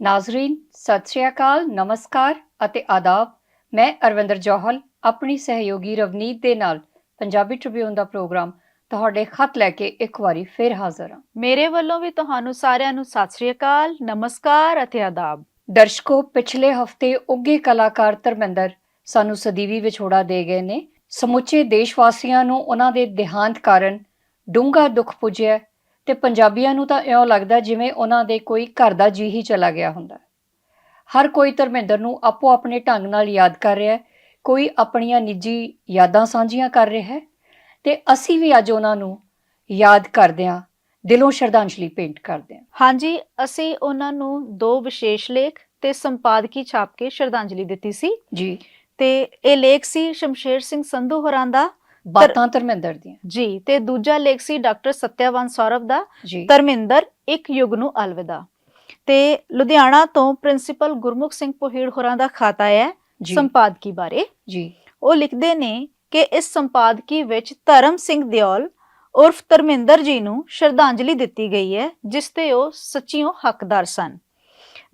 ਨਾਜ਼ਰੀਨ ਸਤਿ ਸ਼੍ਰੀ ਅਕਾਲ ਨਮਸਕਾਰ ਅਤੇ ਆਦਾਬ। ਮੈਂ ਅਰਵਿੰਦਰ ਜੋਹਲ ਆਪਣੀ ਸਹਿਯੋਗੀ ਰਵਨੀਤ ਦੇ ਨਾਲ ਪੰਜਾਬੀ ਟ੍ਰਿਬਿਊਨ ਦਾ ਪ੍ਰੋਗਰਾਮ ਤੁਹਾਡੇ ਖਤ ਲੈ ਕੇ ਇੱਕ ਵਾਰੀ ਫੇਰ ਹਾਜ਼ਰ ਹਾਂ। ਮੇਰੇ ਵੱਲੋਂ ਵੀ ਤੁਹਾਨੂੰ ਸਾਰਿਆਂ ਨੂੰ ਸਤਿ ਸ੍ਰੀ ਅਕਾਲ ਨਮਸਕਾਰ ਅਤੇ ਆਦਾਬ। ਦਰਸ਼ਕੋ ਪਿਛਲੇ ਹਫ਼ਤੇ ਉੱਗੇ ਕਲਾਕਾਰ ਧਰਮਿੰਦਰ ਸਾਨੂੰ ਸਦੀਵੀ ਵਿਛੋੜਾ ਦੇ ਗਏ ਨੇ। ਸਮੁੱਚੇ ਦੇਸ਼ ਵਾਸੀਆਂ ਨੂੰ ਉਹਨਾਂ ਦੇ ਦੇਹਾਂਤ ਕਾਰਨ ਡੂੰਘਾ ਦੁੱਖ ਪੁੱਜਿਆ ਤੇ ਪੰਜਾਬੀਆਂ ਨੂੰ ਤਾਂ ਇਉਂ ਲੱਗਦਾ ਜਿਵੇਂ ਉਹਨਾਂ ਦੇ ਕੋਈ ਘਰ ਦਾ ਜੀ ਹੀ ਚਲਾ ਗਿਆ ਹੁੰਦਾ। ਹਰ ਕੋਈ ਧਰਮਿੰਦਰ ਨੂੰ ਆਪੋ ਆਪਣੇ ਢੰਗ ਨਾਲ ਯਾਦ ਕਰ ਰਿਹਾ ਹੈ। ਕੋਈ ਆਪਣੀਆਂ ਨਿੱਜੀ ਯਾਦਾਂ ਸਾਂਝੀਆਂ ਕਰ ਰਿਹਾ ਹੈ ਤੇ ਅਸੀਂ ਵੀ ਅੱਜ ਉਹਨਾਂ ਨੂੰ ਯਾਦ ਕਰਦੇ ਹਾਂ ਦਿਲੋਂ ਸ਼ਰਧਾਂਜਲੀ ਭੇਂਟ ਕਰਦੇ ਹਾਂ। ਹਾਂਜੀ ਅਸੀਂ ਉਹਨਾਂ ਨੂੰ ਦੋ ਵਿਸ਼ੇਸ਼ ਲੇਖ ਤੇ ਸੰਪਾਦਕੀ ਛਾਪ ਕੇ ਸ਼ਰਧਾਂਜਲੀ ਦਿੱਤੀ ਸੀ। ਜੀ। ਤੇ ਇਹ ਲੇਖ ਸੀ ਸ਼ਮਸ਼ੇਰ ਸਿੰਘ ਸੰਧੂ ਹੋਰਾਂ ਦਾ ਬਾਤਾਂ ਧਰਮਿੰਦਰ ਦੀਆਂ। ਜੀ ਤੇ ਦੂਜਾ ਲੇਖ ਸੀ ਡਾਕਟਰ ਸਤਿਆਵਨ ਸੌਰਵ ਦਾ ਧਰਮਿੰਦਰ ਇੱਕ ਯੁੱਗ ਨੂੰ ਅਲਵਿਦਾ। ਤੇ ਲੁਧਿਆਣਾ ਤੋਂ ਪ੍ਰਿੰਸੀਪਲ ਗੁਰਮੁਖ ਸਿੰਘ ਪੋਹੀੜ ਹੋਰਾਂ ਦਾ ਖਾਤਾ ਹੈ ਸੰਪਾਦਕੀ ਬਾਰੇ। ਜੀ। ਉਹ ਲਿਖਦੇ ਨੇ ਕਿ ਇਸ ਸੰਪਾਦਕੀ ਵਿੱਚ ਧਰਮ ਸਿੰਘ ਦਿਓਲ ਉਰਫ ਧਰਮਿੰਦਰ ਜੀ ਨੂੰ ਸ਼ਰਧਾਂਜਲੀ ਦਿੱਤੀ ਗਈ ਹੈ ਜਿਸ ਤੇ ਉਹ ਸੱਚੀਓ ਹੱਕਦਾਰ ਸਨ।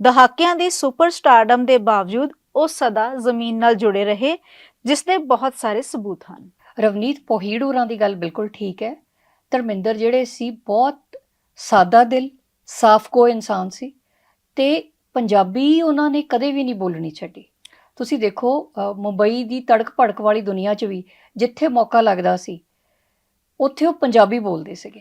ਦਹਾਕਿਆਂ ਦੀ ਸੁਪਰਸਟਾਰਡਮ ਦੇ ਬਾਵਜੂਦ ਉਹ ਸਦਾ ਜ਼ਮੀਨ ਨਾਲ ਜੁੜੇ ਰਹੇ ਜਿਸ ਦੇ ਬਹੁਤ ਸਾਰੇ ਸਬੂਤ ਹਨ। ਰਵਨੀਤ ਪੋਹੀੜ ਹੋਰਾਂ ਦੀ ਗੱਲ ਬਿਲਕੁਲ ਠੀਕ ਹੈ। ਧਰਮਿੰਦਰ ਜਿਹੜੇ ਸੀ ਬਹੁਤ ਸਾਦਾ ਦਿਲ ਸਾਫ਼ ਕੋ ਇਨਸਾਨ ਸੀ ਤੇ ਪੰਜਾਬੀ ਉਹਨਾਂ ਨੇ ਕਦੇ ਵੀ ਨਹੀਂ ਬੋਲਣੀ ਛੱਡੀ। ਤੁਸੀਂ ਦੇਖੋ ਮੁੰਬਈ ਦੀ ਤੜਕ ਭੜਕ ਵਾਲੀ ਦੁਨੀਆ 'ਚ ਵੀ ਜਿੱਥੇ ਮੌਕਾ ਲੱਗਦਾ ਸੀ ਉੱਥੇ ਉਹ ਪੰਜਾਬੀ ਬੋਲਦੇ ਸੀਗੇ।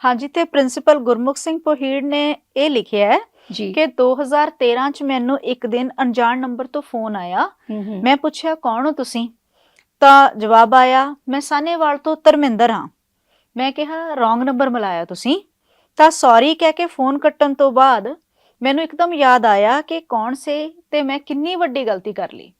ਹਾਂਜੀ ਤੇ ਪ੍ਰਿੰਸੀਪਲ ਗੁਰਮੁਖ ਸਿੰਘ ਪੋਹੀੜ ਨੇ ਇਹ ਲਿਖਿਆ ਹੈ ਜੀ। ਕਿ 2013 ਚ ਮੈਨੂੰ ਇੱਕ ਦਿਨ ਅਣਜਾਣ ਨੰਬਰ ਤੋਂ ਫੋਨ ਆਇਆ। ਮੈਂ ਪੁੱਛਿਆ ਕੌਣ ਹੋ ਤੁਸੀਂ? ਤਾਂ ਜਵਾਬ ਆਇਆ ਮੈਂ ਸਾਨੇਵਾਲ ਤੋਂ ਧਰਮਿੰਦਰ ਹਾਂ। ਮੈਂ ਕਿਹਾ ਰੋਂਗ ਨੰਬਰ ਮਿਲਾਇਆ ਤੁਸੀਂ? ਤਾਂ ਸੌਰੀ ਕਹਿ ਕੇ ਫੋਨ ਕੱਟਣ ਤੋਂ ਬਾਅਦ ਮੈਨੂੰ ਇੱਕਦਮ ਯਾਦ ਆਇਆ ਕਿ ਕੌਣ ਸੇ ਤੇ ਮੈਂ ਕਿੰਨੀ ਵੱਡੀ ਗਲਤੀ ਕਰ ਲਈ।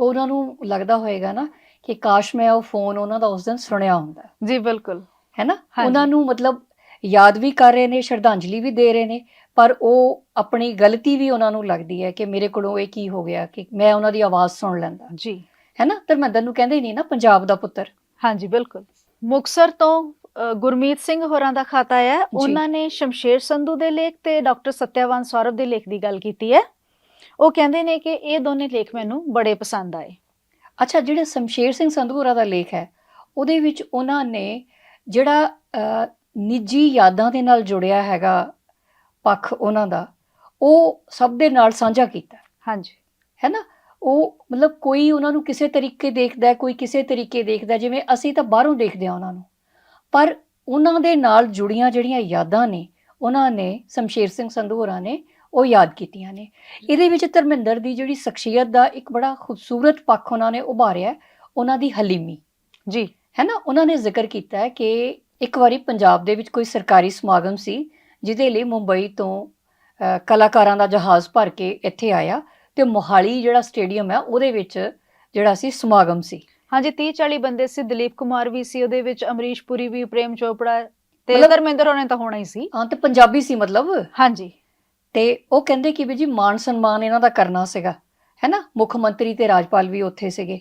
ਉਹਨਾਂ ਨੂੰ ਲੱਗਦਾ ਹੋਏਗਾ ਨਾ ਕਿ ਕਾਸ਼ ਮੈਂ ਉਹ ਫੋਨ ਉਹਨਾਂ ਦਾ ਉਸ ਦਿਨ ਸੁਣਿਆ ਹੁੰਦਾ। ਜੀ ਬਿਲਕੁਲ। ਹੈ ਨਾ। ਉਹਨਾਂ ਨੂੰ ਮਤਲਬ ਯਾਦ ਵੀ ਕਰ ਰਹੇ ਨੇ ਸ਼ਰਧਾਂਜਲੀ ਵੀ ਦੇ ਰਹੇ ਨੇ ਪਰ ਉਹ ਆਪਣੀ ਗਲਤੀ ਵੀ ਉਹਨਾਂ ਨੂੰ ਲੱਗਦੀ ਹੈ ਕਿ ਮੇਰੇ ਕੋਲੋਂ ਇਹ ਕੀ ਹੋ ਗਿਆ ਕਿ ਮੈਂ ਉਹਨਾਂ ਦੀ ਆਵਾਜ਼ ਸੁਣ ਲੈਂਦਾ। ਜੀ। ਹੈ ਨਾ ਧਰਮਿੰਦਰ ਨੂੰ ਕਹਿੰਦੇ ਨਹੀਂ ਨਾ ਪੰਜਾਬ ਦਾ ਪੁੱਤਰ। ਹਾਂਜੀ ਬਿਲਕੁਲ। ਮੁਕਸਰ ਤੋਂ ਅ, ਗੁਰਮੀਤ ਸਿੰਘ ਹੋਰਾਂ ਦਾ ਖਾਤਾ ਹੈ। ਉਹਨਾਂ ਨੇ ਸ਼ਮਸ਼ੇਰ ਸੰਧੂ ਦੇ ਲੇਖ ਤੇ ਡਾਕਟਰ ਸਤਿਆਵਾਨ ਸੌਰਵ ਦੇ ਲੇਖ ਦੀ ਗੱਲ ਕੀਤੀ ਹੈ। ਉਹ ਕਹਿੰਦੇ ਨੇ ਕਿ ਇਹ ਦੋਨੇ ਲੇਖ ਮੈਨੂੰ ਬੜੇ ਪਸੰਦ ਆਏ। ਅੱਛਾ ਜਿਹੜਾ ਸ਼ਮਸ਼ੇਰ ਸਿੰਘ ਸੰਧੂਰਾ ਦਾ ਲੇਖ ਹੈ ਉਹਦੇ ਵਿੱਚ ਉਹਨਾਂ ਨੇ ਜਿਹੜਾ ਨਿੱਜੀ ਯਾਦਾਂ ਦੇ ਨਾਲ ਜੁੜਿਆ ਹੈਗਾ ਪੱਖ ਉਹਨਾਂ ਦਾ ਉਹ ਸਭ ਦੇ ਨਾਲ ਸਾਂਝਾ ਕੀਤਾ। ਹਾਂਜੀ। ਹੈ ਨਾ ਉਹ ਮਤਲਬ ਕੋਈ ਉਹਨਾਂ ਨੂੰ ਕਿਸੇ ਤਰੀਕੇ ਦੇਖਦਾ ਹੈ, ਕੋਈ ਕਿਸੇ ਤਰੀਕੇ ਦੇਖਦਾ ਹੈ, ਜਿਵੇਂ ਅਸੀਂ ਤਾਂ ਬਾਹਰੋਂ ਦੇਖਦੇ ਹਾਂ ਉਹਨਾਂ ਨੂੰ। ਪਰ ਉਹਨਾਂ ਦੇ ਨਾਲ ਜੁੜੀਆਂ ਜਿਹੜੀਆਂ ਯਾਦਾਂ ਨੇ ਉਹਨਾਂ ਨੇ ਸ਼ਮਸ਼ੇਰ ਸਿੰਘ ਸੰਧੂ ਹੋਰਾਂ ਨੇ ਉਹ ਯਾਦ ਕੀਤੀਆਂ ਨੇ। ਇਹਦੇ ਵਿੱਚ ਧਰਮਿੰਦਰ ਦੀ ਜਿਹੜੀ ਸ਼ਖਸੀਅਤ ਦਾ ਇੱਕ ਬੜਾ ਖੂਬਸੂਰਤ ਪੱਖ ਉਹਨਾਂ ਨੇ ਉਭਾਰਿਆ ਹੈ, ਉਹਨਾਂ ਦੀ ਹਲੀਮੀ। ਜੀ। ਹੈ ਨਾ? ਉਹਨਾਂ ਨੇ ਜ਼ਿਕਰ ਕੀਤਾ ਹੈ ਕਿ ਇੱਕ ਵਾਰੀ ਪੰਜਾਬ ਦੇ ਵਿੱਚ ਕੋਈ ਸਰਕਾਰੀ ਸਮਾਗਮ ਸੀ ਜਿਹਦੇ ਲਈ ਮੁੰਬਈ ਤੋਂ ਅ, ਕਲਾਕਾਰਾਂ ਦਾ ਜਹਾਜ਼ ਭਰ ਕੇ ਇੱਥੇ ਆਇਆ। ਤੇ ਮੋਹਾਲੀ ਜਿਹੜਾ ਸਟੇਡੀਅਮ ਹੈ ਉਹਦੇ ਵਿੱਚ ਜਿਹੜਾ ਸੀ ਸਮਾਗਮ ਸੀ। ਹਾਂਜੀ 30 40 ਬੰਦੇ ਸੀ ਦਲੀਪ ਕੁਮਾਰ ਵੀ ਸੀ ਉਹਦੇ ਵਿੱਚ ਅਮਰੀਸ਼ ਪੁਰੀ ਵੀ ਪ੍ਰੇਮ ਚੋਪੜਾ ਤੇ ਧਰਮਿੰਦਰ ਹੋਣੇ ਤਾਂ ਹੋਣਾ ਹੀ ਸੀ। ਹਾਂ ਤੇ ਪੰਜਾਬੀ ਸੀ ਮਤਲਬ? ਹਾਂਜੀ। ਤੇ ਉਹ ਕਹਿੰਦੇ ਕਿ ਵੀ ਜੀ ਮਾਨ ਸਨਮਾਨ ਇਹਨਾਂ ਦਾ ਕਰਨਾ ਸੀਗਾ ਹੈ ਨਾ? ਮੁੱਖ ਮੰਤਰੀ ਤੇ ਰਾਜਪਾਲ ਵੀ ਉੱਥੇ ਸੀਗੇ।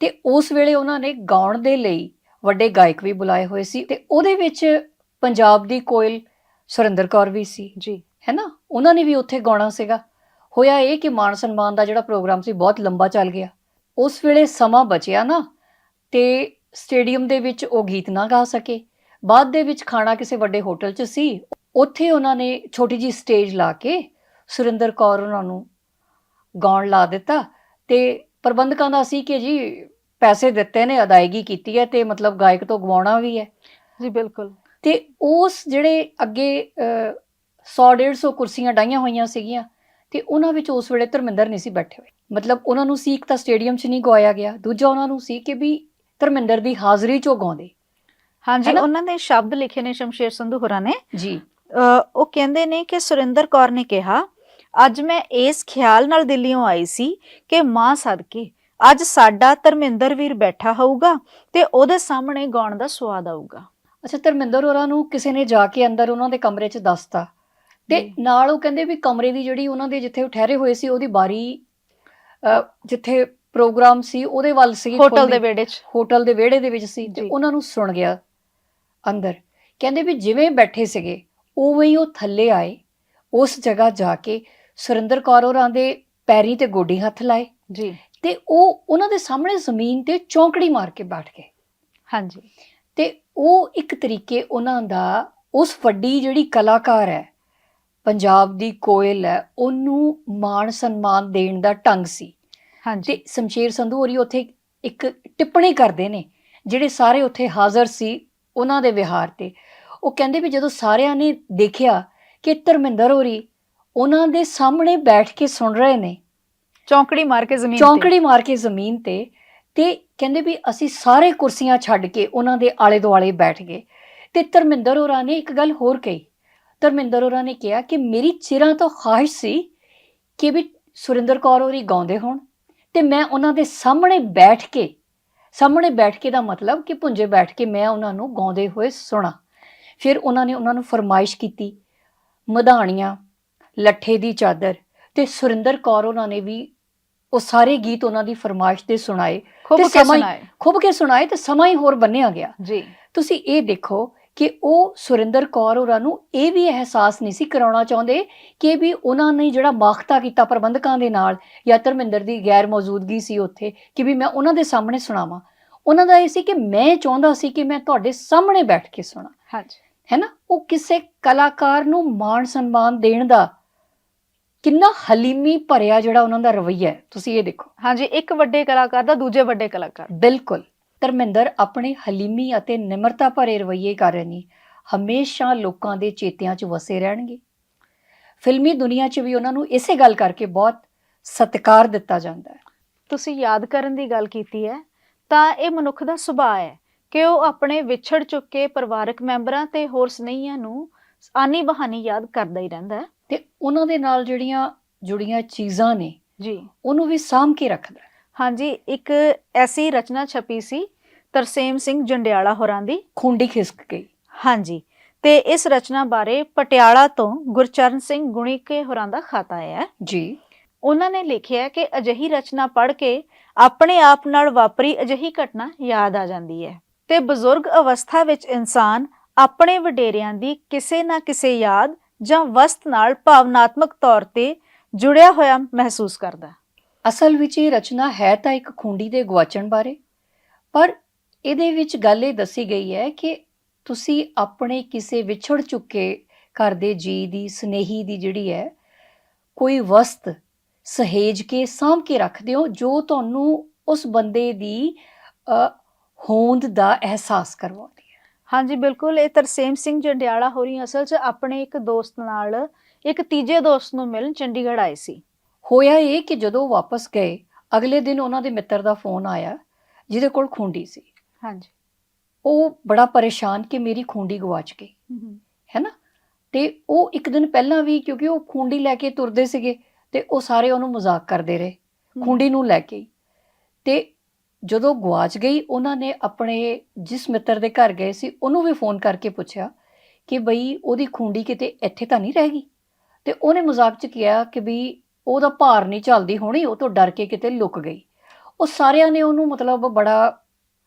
ਤੇ ਉਸ ਵੇਲੇ ਉਹਨਾਂ ਨੇ ਗਾਉਣ ਦੇ ਲਈ ਵੱਡੇ ਗਾਇਕ ਵੀ ਬੁਲਾਏ ਹੋਏ ਸੀ ਤੇ ਉਹਦੇ ਵਿੱਚ ਪੰਜਾਬ ਦੀ ਕੋਇਲ ਸੁਰਿੰਦਰ ਕੌਰ ਵੀ ਸੀ। ਜੀ। ਹੈ ਨਾ? ਉਹਨਾਂ ਨੇ ਵੀ ਉੱਥੇ ਗਾਉਣਾ ਸੀਗਾ। ਹੋਇਆ ਇਹ ਕਿ ਮਾਨ ਸਨਮਾਨ ਦਾ ਜਿਹੜਾ ਪ੍ਰੋਗਰਾਮ ਸੀ ਬਹੁਤ ਲੰਬਾ ਚੱਲ ਗਿਆ। ਉਸ ਵੇਲੇ ਸਮਾਂ ਬਚਿਆ ਨਾ ਤੇ ਸਟੇਡੀਅਮ ਦੇ ਵਿੱਚ ਉਹ ਗੀਤ ਨਾ ਗਾ ਸਕੇ। ਬਾਅਦ ਦੇ ਵਿੱਚ ਖਾਣਾ ਕਿਸੇ ਵੱਡੇ ਹੋਟਲ 'ਚ ਸੀ। ਉੱਥੇ ਉਹਨਾਂ ਨੇ ਛੋਟੀ ਜੀ ਸਟੇਜ ਲਾ ਕੇ ਸੁਰਿੰਦਰ ਕੌਰ ਉਹਨਾਂ ਨੂੰ ਗਾਉਣ ਲਾ ਦਿੱਤਾ ਤੇ ਪ੍ਰਬੰਧਕਾਂ ਦਾ ਸੀ ਕਿ ਜੀ ਪੈਸੇ ਦਿੱਤੇ ਨੇ ਅਦਾਇਗੀ ਕੀਤੀ ਹੈ ਤੇ ਮਤਲਬ ਗਾਇਕ ਤੋਂ ਗਵਾਉਣਾ ਵੀ ਹੈ। ਜੀ ਬਿਲਕੁਲ। ਤੇ ਉਸ ਜਿਹੜੇ ਅੱਗੇ 100 150 ਕੁਰਸੀਆਂ ਡਾਈਆਂ ਹੋਈਆਂ ਸੀਗੀਆਂ ਤੇ ਉਹਨਾਂ ਵਿੱਚ ਉਸ ਵੇਲੇ ਧਰਮਿੰਦਰ ਨਹੀਂ ਸੀ ਬੈਠੇ ਹੋਏ। ਮਤਲਬ ਉਹਨਾਂ ਨੂੰ ਸੀ ਇੱਕ ਤਾਂ ਸਟੇਡੀਅਮ 'ਚ ਨਹੀਂ ਗਵਾਇਆ ਗਿਆ ਦੂਜਾ ਉਹਨਾਂ ਨੂੰ ਸੀ ਕਿ ਵੀ ਧਰਮਿੰਦਰ ਦੀ ਹਾਜ਼ਰੀ 'ਚੋਂ ਗਾਉਂਦੇ। ਹਾਂਜੀ? ਉਹਨਾਂ ਨੇ ਸ਼ਬਦ ਲਿਖੇ ਨੇ ਸ਼ਮਸ਼ੇਰ ਸੰਧੂ ਹੋਰਾਂ ਨੇ। ਜੀ। ਉਹ ਕਹਿੰਦੇ ਨੇ ਕਿ ਸੁਰਿੰਦਰ ਕੌਰ ਨੇ ਕਿਹਾ ਅੱਜ ਮੈਂ ਇਸ ਖਿਆਲ ਨਾਲ ਦਿੱਲੀੋਂ ਆਈ ਸੀ ਕਿ ਮਾਂ ਸਦਕੇ ਅੱਜ ਸਾਡਾ ਧਰਮਿੰਦਰ ਵੀਰ ਬੈਠਾ ਹੋਊਗਾ ਤੇ ਉਹਦੇ ਸਾਹਮਣੇ ਗਾਉਣ ਦਾ ਸਵਾਦ ਆਊਗਾ। ਅੱਛਾ ਧਰਮਿੰਦਰ ਹੋਰਾਂ ਨੂੰ ਕਿਸੇ ਨੇ ਜਾ ਕੇ ਅੰਦਰ ਉਹਨਾਂ ਦੇ ਕਮਰੇ 'ਚ ਦੱਸਤਾ? ਤੇ। ਨਾਲ ਉਹ ਕਹਿੰਦੇ ਵੀ ਕਮਰੇ ਦੀ ਜਿਹੜੀ ਉਹਨਾਂ ਦੇ ਜਿੱਥੇ ਉਹ ਠਹਿਰੇ ਹੋਏ ਸੀ ਉਹਦੀ ਬਾਰੀ ਜਿੱਥੇ ਪ੍ਰੋਗਰਾਮ ਸੀ ਉਹਦੇ ਵੱਲ ਸੀ ਹੋਟਲ। ਦੇ ਵਿਹੜੇ 'ਚ ਹੋਟਲ ਦੇ ਵਿਹੜੇ ਦੇ ਵਿੱਚ ਸੀ ਤੇ ਜੀ। ਉਹਨਾਂ ਨੂੰ ਸੁਣ ਗਿਆ ਅੰਦਰ ਕਹਿੰਦੇ ਵੀ ਜਿਵੇਂ ਬੈਠੇ ਸੀਗੇ ਉਵੇਂ ਹੀ ਉਹ ਥੱਲੇ ਆਏ ਉਸ ਜਗ੍ਹਾ ਜਾ ਕੇ ਸੁਰਿੰਦਰ ਕੌਰ ਹੋਰਾਂ ਦੇ ਪੈਰੀ ਤੇ ਗੋਡੀ ਹੱਥ ਲਾਏ ਜੀ ਤੇ ਉਹ ਉਹਨਾਂ ਦੇ ਸਾਹਮਣੇ ਜ਼ਮੀਨ ਤੇ ਚੌਂਕੜੀ ਮਾਰ ਕੇ ਬੈਠ ਗਏ ਹਾਂਜੀ ਤੇ ਉਹ ਇੱਕ ਤਰੀਕੇ ਉਹਨਾਂ ਦਾ ਉਸ ਵੱਡੀ ਜਿਹੜੀ ਕਲਾਕਾਰ ਹੈ ਪੰਜਾਬ ਦੀ ਕੋਇਲ ਹੈ ਉਹਨੂੰ ਮਾਣ ਸਨਮਾਨ ਦੇਣ ਦਾ ਢੰਗ ਸੀ। ਹਾਂਜੀ। ਤੇ ਸ਼ਮਸ਼ੇਰ ਸੰਧੂ ਹੋਰੀ ਉੱਥੇ ਇੱਕ ਟਿੱਪਣੀ ਕਰਦੇ ਨੇ ਜਿਹੜੇ ਸਾਰੇ ਉੱਥੇ ਹਾਜ਼ਰ ਸੀ ਉਹਨਾਂ ਦੇ ਵਿਹਾਰ ਤੇ। ਉਹ ਕਹਿੰਦੇ ਵੀ ਜਦੋਂ ਸਾਰਿਆਂ ਨੇ ਦੇਖਿਆ ਕਿ ਧਰਮਿੰਦਰ ਹੋਰੀ ਉਹਨਾਂ ਦੇ ਸਾਹਮਣੇ ਬੈਠ ਕੇ ਸੁਣ ਰਹੇ ਨੇ ਚੌਂਕੜੀ ਮਾਰ ਕੇ ਜ਼ਮੀਨ ਤੇ। ਚੌਂਕੜੀ ਮਾਰ ਕੇ ਜ਼ਮੀਨ ਤੇ ਤੇ ਕਹਿੰਦੇ ਵੀ ਅਸੀਂ ਸਾਰੇ ਕੁਰਸੀਆਂ ਛੱਡ ਕੇ ਉਹਨਾਂ ਦੇ ਆਲੇ ਦੁਆਲੇ ਬੈਠ ਗਏ। ਤੇ ਧਰਮਿੰਦਰ ਹੋਰਾਂ ਨੇ ਇੱਕ ਗੱਲ ਹੋਰ ਕਹੀ ਧਰਮਿੰਦਰ ਹੋਰਾਂ ਨੇ ਕਿਹਾ ਕਿ ਮੇਰੀ ਚਿਰਾਂ ਤੋਂ ਖਾਹਿਸ਼ ਸੀ ਕਿ ਵੀ ਸੁਰਿੰਦਰ ਕੌਰ ਹੋਰੀ ਗਾਉਂਦੇ ਹੋਣ ਤੇ ਮੈਂ ਉਹਨਾਂ ਦੇ ਸਾਹਮਣੇ ਬੈਠ ਕੇ ਸਾਹਮਣੇ ਬੈਠ ਕੇ ਦਾ ਮਤਲਬ ਕਿ ਪੁੰਜੇ ਬੈਠ ਕੇ ਮੈਂ ਉਹਨਾਂ ਨੂੰ ਗਾਉਂਦੇ ਹੋਏ ਸੁਣਾ। ਫਿਰ ਉਹਨਾਂ ਨੇ ਉਹਨਾਂ ਨੂੰ ਫਰਮਾਇਸ਼ ਕੀਤੀ ਮਧਾਣੀਆਂ ਲੱਠੇ ਦੀ ਚਾਦਰ ਤੇ ਸੁਰਿੰਦਰ ਕੌਰ ਉਹਨਾਂ ਨੇ ਵੀ ਉਹ ਸਾਰੇ ਗੀਤ ਉਹਨਾਂ ਦੀ ਫਰਮਾਇਸ਼ ਤੇ ਸੁਣਾਏ ਖੂਬ ਕੇ ਸੁਣਾਏ। ਖੁੱਬ ਕੇ ਸੁਣਾਏ ਤੇ ਸਮਾਂ ਹੀ ਹੋਰ ਬੰਨਿਆ ਗਿਆ। ਜੀ। ਤੁਸੀਂ ਇਹ ਦੇਖੋ ਕਿ ਉਹ ਸੁਰਿੰਦਰ ਕੌਰ ਹੋਰਾਂ ਨੂੰ ਇਹ ਵੀ ਅਹਿਸਾਸ ਨਹੀਂ ਸੀ ਕਰਾਉਣਾ ਚਾਹੁੰਦੇ ਕਿ ਵੀ ਉਹਨਾਂ ਨੇ ਜਿਹੜਾ ਮਾਖਤਾ ਕੀਤਾ ਪ੍ਰਬੰਧਕਾਂ ਦੇ ਨਾਲ ਜਾਂ ਧਰਮਿੰਦਰ ਦੀ ਗੈਰ ਮੌਜੂਦਗੀ ਸੀ ਉੱਥੇ ਕਿ ਵੀ ਮੈਂ ਉਹਨਾਂ ਦੇ ਸਾਹਮਣੇ ਸੁਣਾਵਾਂ। ਉਹਨਾਂ ਦਾ ਇਹ ਸੀ ਕਿ ਮੈਂ ਚਾਹੁੰਦਾ ਸੀ ਕਿ ਮੈਂ ਤੁਹਾਡੇ ਸਾਹਮਣੇ ਬੈਠ ਕੇ ਸੁਣਾ। ਹਾਂਜੀ। ਹੈ ਨਾ? ਉਹ ਕਿਸੇ ਕਲਾਕਾਰ ਨੂੰ ਮਾਣ ਸਨਮਾਨ ਦੇਣ ਦਾ ਕਿੰਨਾ ਹਲੀਮੀ ਭਰਿਆ ਜਿਹੜਾ ਉਹਨਾਂ ਦਾ ਰਵੱਈਆ ਹੈ। ਤੁਸੀਂ ਇਹ ਦੇਖੋ। ਹਾਂਜੀ ਇੱਕ ਵੱਡੇ ਕਲਾਕਾਰ ਦਾ ਦੂਜੇ ਵੱਡੇ ਕਲਾਕਾਰ ਬਿਲਕੁਲ। ਧਰਮਿੰਦਰ ਆਪਣੇ ਹਲੀਮੀ ਅਤੇ ਨਿਮਰਤਾ ਭਰੇ ਰਵੱਈਏ ਕਾਰਨ ਹੀ ਹਮੇਸ਼ਾ ਲੋਕਾਂ ਦੇ ਚੇਤਿਆਂ 'ਚ ਵਸੇ ਰਹਿਣਗੇ। ਫਿਲਮੀ ਦੁਨੀਆ 'ਚ ਵੀ ਉਹਨਾਂ ਨੂੰ ਇਸੇ ਗੱਲ ਕਰਕੇ ਬਹੁਤ ਸਤਿਕਾਰ ਦਿੱਤਾ ਜਾਂਦਾ ਹੈ। ਤੁਸੀਂ ਯਾਦ ਕਰਨ ਦੀ ਗੱਲ ਕੀਤੀ ਹੈ ਤਾਂ ਇਹ ਮਨੁੱਖ ਦਾ ਸੁਭਾਅ ਹੈ ਕਿ ਉਹ ਆਪਣੇ ਵਿਛੜ ਚੁੱਕੇ ਪਰਿਵਾਰਕ ਮੈਂਬਰਾਂ ਤੇ ਹੋਰ ਸਨੇਹੀਆਂ ਨੂੰ ਆਨੀ ਬਹਾਨੀ ਯਾਦ ਕਰਦਾ ਹੀ ਰਹਿੰਦਾ ਹੈ। ਤੇ ਉਹਨਾਂ ਦੇ ਨਾਲ ਜਿਹੜੀਆਂ ਜੁੜੀਆਂ ਚੀਜ਼ਾਂ ਨੇ ਜੀ। ਉਹਨੂੰ ਵੀ ਸਾਂਭ ਕੇ ਰੱਖਦਾ ਹੈ। ਹਾਂਜੀ ਇੱਕ ਐਸੀ ਰਚਨਾ ਛਪੀ ਸੀ ਤਰਸੇਮ ਸਿੰਘ ਜੰਡਿਆਲਾ ਹੋਰਾਂ ਦੀ। ਖੁੰਡੀ ਖਿਸਕ ਗਈ। ਹਾਂਜੀ ਤੇ ਇਸ ਰਚਨਾ ਬਾਰੇ ਪਟਿਆਲਾ ਤੋਂ ਗੁਰਚਰਨ ਸਿੰਘ ਗੁਣੀਕੇ ਹੋਰਾਂ ਦਾ ਖਾਤਾ ਆਇਆ ਜੀ। ਉਹਨਾਂ ਨੇ ਲਿਖਿਆ ਕਿ ਅਜਿਹੀ ਰਚਨਾ ਪੜ੍ਹ ਕੇ ਆਪਣੇ ਆਪ ਨਾਲ ਵਾਪਰੀ ਅਜਿਹੀ ਘਟਨਾ ਯਾਦ ਆ ਜਾਂਦੀ ਹੈ ਤੇ ਬਜ਼ੁਰਗ ਅਵਸਥਾ ਵਿੱਚ ਇਨਸਾਨ ਆਪਣੇ ਵਡੇਰਿਆਂ ਦੀ ਕਿਸੇ ਨਾ ਕਿਸੇ ਯਾਦ ਜਾਂ ਵਸਤ ਨਾਲ ਭਾਵਨਾਤਮਕ ਤੌਰ ਤੇ ਜੁੜਿਆ ਹੋਇਆ ਮਹਿਸੂਸ ਕਰਦਾ। ਅਸਲ ਵਿੱਚ ਇਹ ਰਚਨਾ ਹੈ ਤਾਂ ਇੱਕ ਖੁੰਡੀ ਦੇ ਗਵਾਚਣ ਬਾਰੇ, ਪਰ ਇਹਦੇ ਵਿੱਚ ਗੱਲ ਇਹ ਦੱਸੀ ਗਈ ਹੈ ਕਿ ਤੁਸੀਂ ਆਪਣੇ ਕਿਸੇ ਵਿਛੜ ਚੁੱਕੇ ਘਰ ਦੇ ਜੀ ਦੀ, ਸਨੇਹੀ ਦੀ ਜਿਹੜੀ ਹੈ, ਕੋਈ ਵਸਤ ਸਹੇਜ ਕੇ ਸਾਂਭ ਕੇ ਰੱਖਦੇ ਹੋ ਜੋ ਤੁਹਾਨੂੰ ਉਸ ਬੰਦੇ ਦੀ ਹੋਂਦ ਦਾ ਅਹਿਸਾਸ ਕਰਵਾਉਂਦੀ ਹੈ। ਹਾਂਜੀ, ਬਿਲਕੁਲ। ਇਹ ਤਰਸੇਮ ਸਿੰਘ ਜੰਡਿਆਲਾ ਹੋਰੀ ਅਸਲ 'ਚ ਆਪਣੇ ਇੱਕ ਦੋਸਤ ਨਾਲ, ਇੱਕ ਤੀਜੇ ਦੋਸਤ ਨੂੰ ਮਿਲਣ ਚੰਡੀਗੜ੍ਹ ਆਏ ਸੀ। ਹੋਇਆ ਇਹ ਕਿ ਜਦੋਂ ਵਾਪਸ ਗਏ ਅਗਲੇ ਦਿਨ ਉਹਨਾਂ ਦੇ ਮਿੱਤਰ ਦਾ ਫੋਨ ਆਇਆ ਜਿਹਦੇ ਕੋਲ ਖੁੰਡੀ ਸੀ। ਹਾਂਜੀ। ਉਹ ਬੜਾ ਪਰੇਸ਼ਾਨ ਕਿ ਮੇਰੀ ਖੁੰਡੀ ਗਵਾਚ ਗਈ ਹੈ ਨਾ ਤੇ ਉਹ ਇੱਕ ਦਿਨ ਪਹਿਲਾਂ ਵੀ ਕਿਉਂਕਿ ਉਹ ਖੁੰਡੀ ਲੈ ਕੇ ਤੁਰਦੇ ਸੀਗੇ ਤੇ ਉਹ ਸਾਰੇ ਉਹਨੂੰ ਮਜ਼ਾਕ ਕਰਦੇ ਰਹੇ। ਖੁੰਡੀ ਨੂੰ ਲੈ ਕੇ। ਤੇ ਜਦੋਂ ਗਵਾਚ ਗਈ ਉਹਨਾਂ ਨੇ ਆਪਣੇ ਜਿਸ ਮਿੱਤਰ ਦੇ ਘਰ ਗਏ ਸੀ ਉਹਨੂੰ ਵੀ ਫੋਨ ਕਰਕੇ ਪੁੱਛਿਆ ਕਿ ਬਈ ਉਹਦੀ ਖੁੰਡੀ ਕਿਤੇ ਇੱਥੇ ਤਾਂ ਨਹੀਂ ਰਹਿ ਗਈ? ਤੇ ਉਹਨੇ ਮਜ਼ਾਕ 'ਚ ਕਿਹਾ ਕਿ ਵੀ ਉਹਦਾ ਭਾਰ ਨਹੀਂ ਚੱਲਦੀ ਹੋਣੀ ਉਹ ਤੋਂ ਡਰ ਕੇ ਕਿਤੇ ਲੁਕ ਗਈ। ਉਹ ਸਾਰਿਆਂ ਨੇ ਉਹਨੂੰ ਮਤਲਬ ਬੜਾ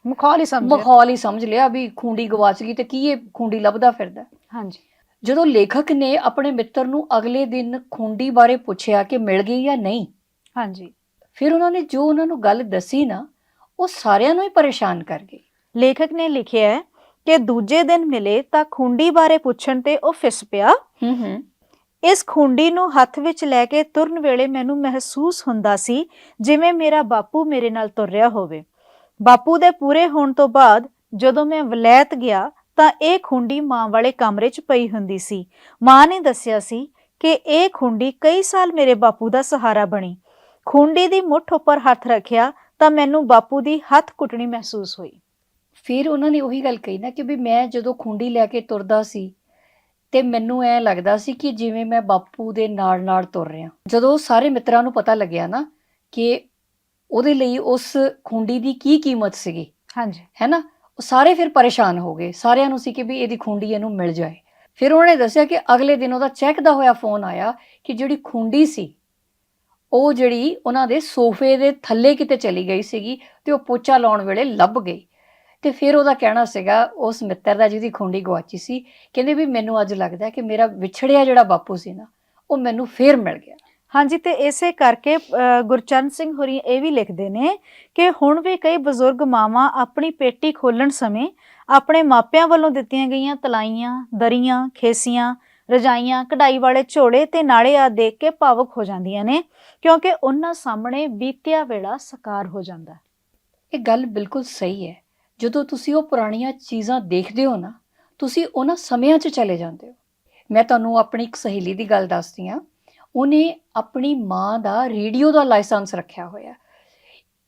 ਮੁਖੌਲ ਹੀ ਸਮਝਿਆ। ਮਾਹੌਲ ਹੀ ਸਮਝ ਲਿਆ ਵੀ ਖੁੰਡੀ ਗਵਾਚ ਗਈ ਤੇ ਕੀ ਇਹ ਖੁੰਡੀ ਲੱਭਦਾ ਫਿਰਦਾ। ਹਾਂਜੀ। ਜਦੋਂ ਲੇਖਕ ਨੇ ਆਪਣੇ ਮਿੱਤਰ ਨੂੰ ਅਗਲੇ ਦਿਨ ਖੁੰਡੀ ਬਾਰੇ ਪੁੱਛਿਆ ਕਿ ਮਿਲ ਗਈ ਜਾਂ ਨਹੀਂ ਹਾਂਜੀ। ਫਿਰ ਉਹਨਾਂ ਨੇ ਜੋ ਉਹਨਾਂ ਨੂੰ ਗੱਲ ਦੱਸੀ ਨਾ ਉਹ ਸਾਰਿਆਂ ਨੂੰ ਹੀ ਪਰੇਸ਼ਾਨ ਕਰ ਗਈ ਲੇਖਕ ਨੇ ਲਿਖਿਆ ਹੈ ਕਿ ਦੂਜੇ ਦਿਨ ਮਿਲੇ ਤਾਂ ਖੁੰਡੀ ਬਾਰੇ ਪੁੱਛਣ ਤੇ ਉਹ ਫਿਸ ਪਿਆ। ਹੂੰ ਹੂੰ। ਇਸ ਖੁੰਡੀ ਨੂੰ ਹੱਥ ਵਿੱਚ ਲੈ ਕੇ ਤੁਰਨ ਵੇਲੇ ਮੈਨੂੰ ਮਹਿਸੂਸ ਹੁੰਦਾ ਸੀ ਜਿਵੇਂ ਮੇਰਾ ਬਾਪੂ ਮੇਰੇ ਨਾਲ ਤੁਰ ਰਿਹਾ ਹੋਵੇ। ਬਾਪੂ ਦੇ ਪੂਰੇ ਹੋਣ ਤੋਂ ਬਾਅਦ ਜਦੋਂ ਮੈਂ ਵਲੈਤ ਗਿਆ ਤਾਂ ਇਹ ਖੁੰਡੀ ਮਾਂ ਵਾਲੇ ਕਮਰੇ 'ਚ ਪਈ ਹੁੰਦੀ ਸੀ। ਮਾਂ ਨੇ ਦੱਸਿਆ ਸੀ ਕਿ ਇਹ ਖੁੰਡੀ ਕਈ ਸਾਲ ਮੇਰੇ ਬਾਪੂ ਦਾ ਸਹਾਰਾ ਬਣੀ। ਖੁੰਡੀ ਦੀ ਮੁੱਠ ਉੱਪਰ ਹੱਥ ਰੱਖਿਆ ਤਾਂ ਮੈਨੂੰ ਬਾਪੂ ਦੀ ਹੱਥ ਕੁੱਟਣੀ ਮਹਿਸੂਸ ਹੋਈ। ਫਿਰ ਉਹਨਾਂ ਨੇ ਉਹੀ ਗੱਲ ਕਹੀ ਨਾ ਕਿ ਵੀ ਮੈਂ ਜਦੋਂ ਖੁੰਡੀ ਲੈ ਕੇ ਤੁਰਦਾ ਸੀ ਤੇ ਮੈਨੂੰ ਐ ਲੱਗਦਾ ਸੀ ਕਿ ਜਿਵੇਂ ਮੈਂ ਬਾਪੂ ਦੇ ਨਾਲ ਨਾਲ ਤੁਰ ਰਿਹਾ। ਜਦੋਂ ਸਾਰੇ ਮਿੱਤਰਾਂ ਨੂੰ ਪਤਾ ਲੱਗਿਆ ਨਾ ਕਿ ਉਹਦੇ ਲਈ ਉਸ ਖੁੰਡੀ ਦੀ ਕੀ ਕੀਮਤ ਸੀਗੀ ਹਾਂਜੀ। ਹੈ ਨਾ? ਉਹ ਸਾਰੇ ਫਿਰ ਪਰੇਸ਼ਾਨ ਹੋ ਗਏ। ਸਾਰਿਆਂ ਨੂੰ ਸੀ ਕਿ ਵੀ ਇਹਦੀ ਖੁੰਡੀ ਇਹਨੂੰ ਮਿਲ ਜਾਏ। ਫਿਰ ਉਹਨਾਂ ਦੱਸਿਆ ਕਿ ਅਗਲੇ ਦਿਨ ਉਹਦਾ ਚੈੱਕਦਾ ਹੋਇਆ ਫੋਨ ਆਇਆ ਕਿ ਜਿਹੜੀ ਖੁੰਡੀ ਸੀ ਉਹ ਜਿਹੜੀ ਉਹਨਾਂ ਦੇ ਸੋਫੇ ਦੇ ਥੱਲੇ ਕਿਤੇ ਚਲੀ ਗਈ ਸੀਗੀ ਤੇ ਉਹ ਪੋਚਾ ਲਾਉਣ ਵੇਲੇ ਲੱਭ ਗਈ। ਤੇ ਫਿਰ ਉਹਦਾ ਕਹਿਣਾ ਸੀਗਾ ਉਸ ਮਿੱਤਰ ਦਾ ਜਿਹਦੀ ਖੁੰਡੀ ਗਵਾਚੀ ਸੀ ਕਹਿੰਦੇ ਵੀ ਮੈਨੂੰ ਅੱਜ ਲੱਗਦਾ ਕਿ ਮੇਰਾ ਵਿਛੜਿਆ ਜਿਹੜਾ ਬਾਪੂ ਸੀ ਨਾ ਉਹ ਮੈਨੂੰ ਫੇਰ ਮਿਲ ਗਿਆ ਹਾਂਜੀ ਤੇ ਇਸੇ ਕਰਕੇ ਗੁਰਚਰਨ ਸਿੰਘ ਹੋਰੀ ਇਹ ਵੀ ਲਿਖਦੇ ਨੇ ਕਿ ਹੁਣ ਵੀ ਕਈ ਬਜ਼ੁਰਗ ਮਾਵਾਂ ਆਪਣੀ ਪੇਟੀ ਖੋਲਣ ਸਮੇਂ ਆਪਣੇ ਮਾਪਿਆਂ ਵੱਲੋਂ ਦਿੱਤੀਆਂ ਗਈਆਂ ਤਲਾਈਆਂ ਦਰੀਆਂ ਖੇਸੀਆਂ ਰਜਾਈਆਂ ਕਢਾਈ ਵਾਲੇ ਝੋਲੇ ਤੇ ਨਾਲੇ ਆ ਦੇਖ ਕੇ ਭਾਵੁਕ ਹੋ ਜਾਂਦੀਆਂ ਨੇ ਕਿਉਂਕਿ ਉਹਨਾਂ ਸਾਹਮਣੇ ਬੀਤਿਆ ਵੇਲਾ ਸਕਾਰ ਹੋ ਜਾਂਦਾ। ਇਹ ਗੱਲ ਬਿਲਕੁਲ ਸਹੀ ਹੈ ਜਦੋਂ ਤੁਸੀਂ ਉਹ ਪੁਰਾਣੀਆਂ ਚੀਜ਼ਾਂ ਦੇਖਦੇ ਹੋ ਨਾ ਤੁਸੀਂ ਉਹਨਾਂ ਸਮਿਆਂ 'ਚ ਚਲੇ ਜਾਂਦੇ ਹੋ। ਮੈਂ ਤੁਹਾਨੂੰ ਆਪਣੀ ਇੱਕ ਸਹੇਲੀ ਦੀ ਗੱਲ ਦੱਸਦੀ ਹਾਂ। ਉਹਨੇ ਆਪਣੀ ਮਾਂ ਦਾ ਰੇਡੀਓ ਦਾ ਲਾਇਸੈਂਸ ਰੱਖਿਆ ਹੋਇਆ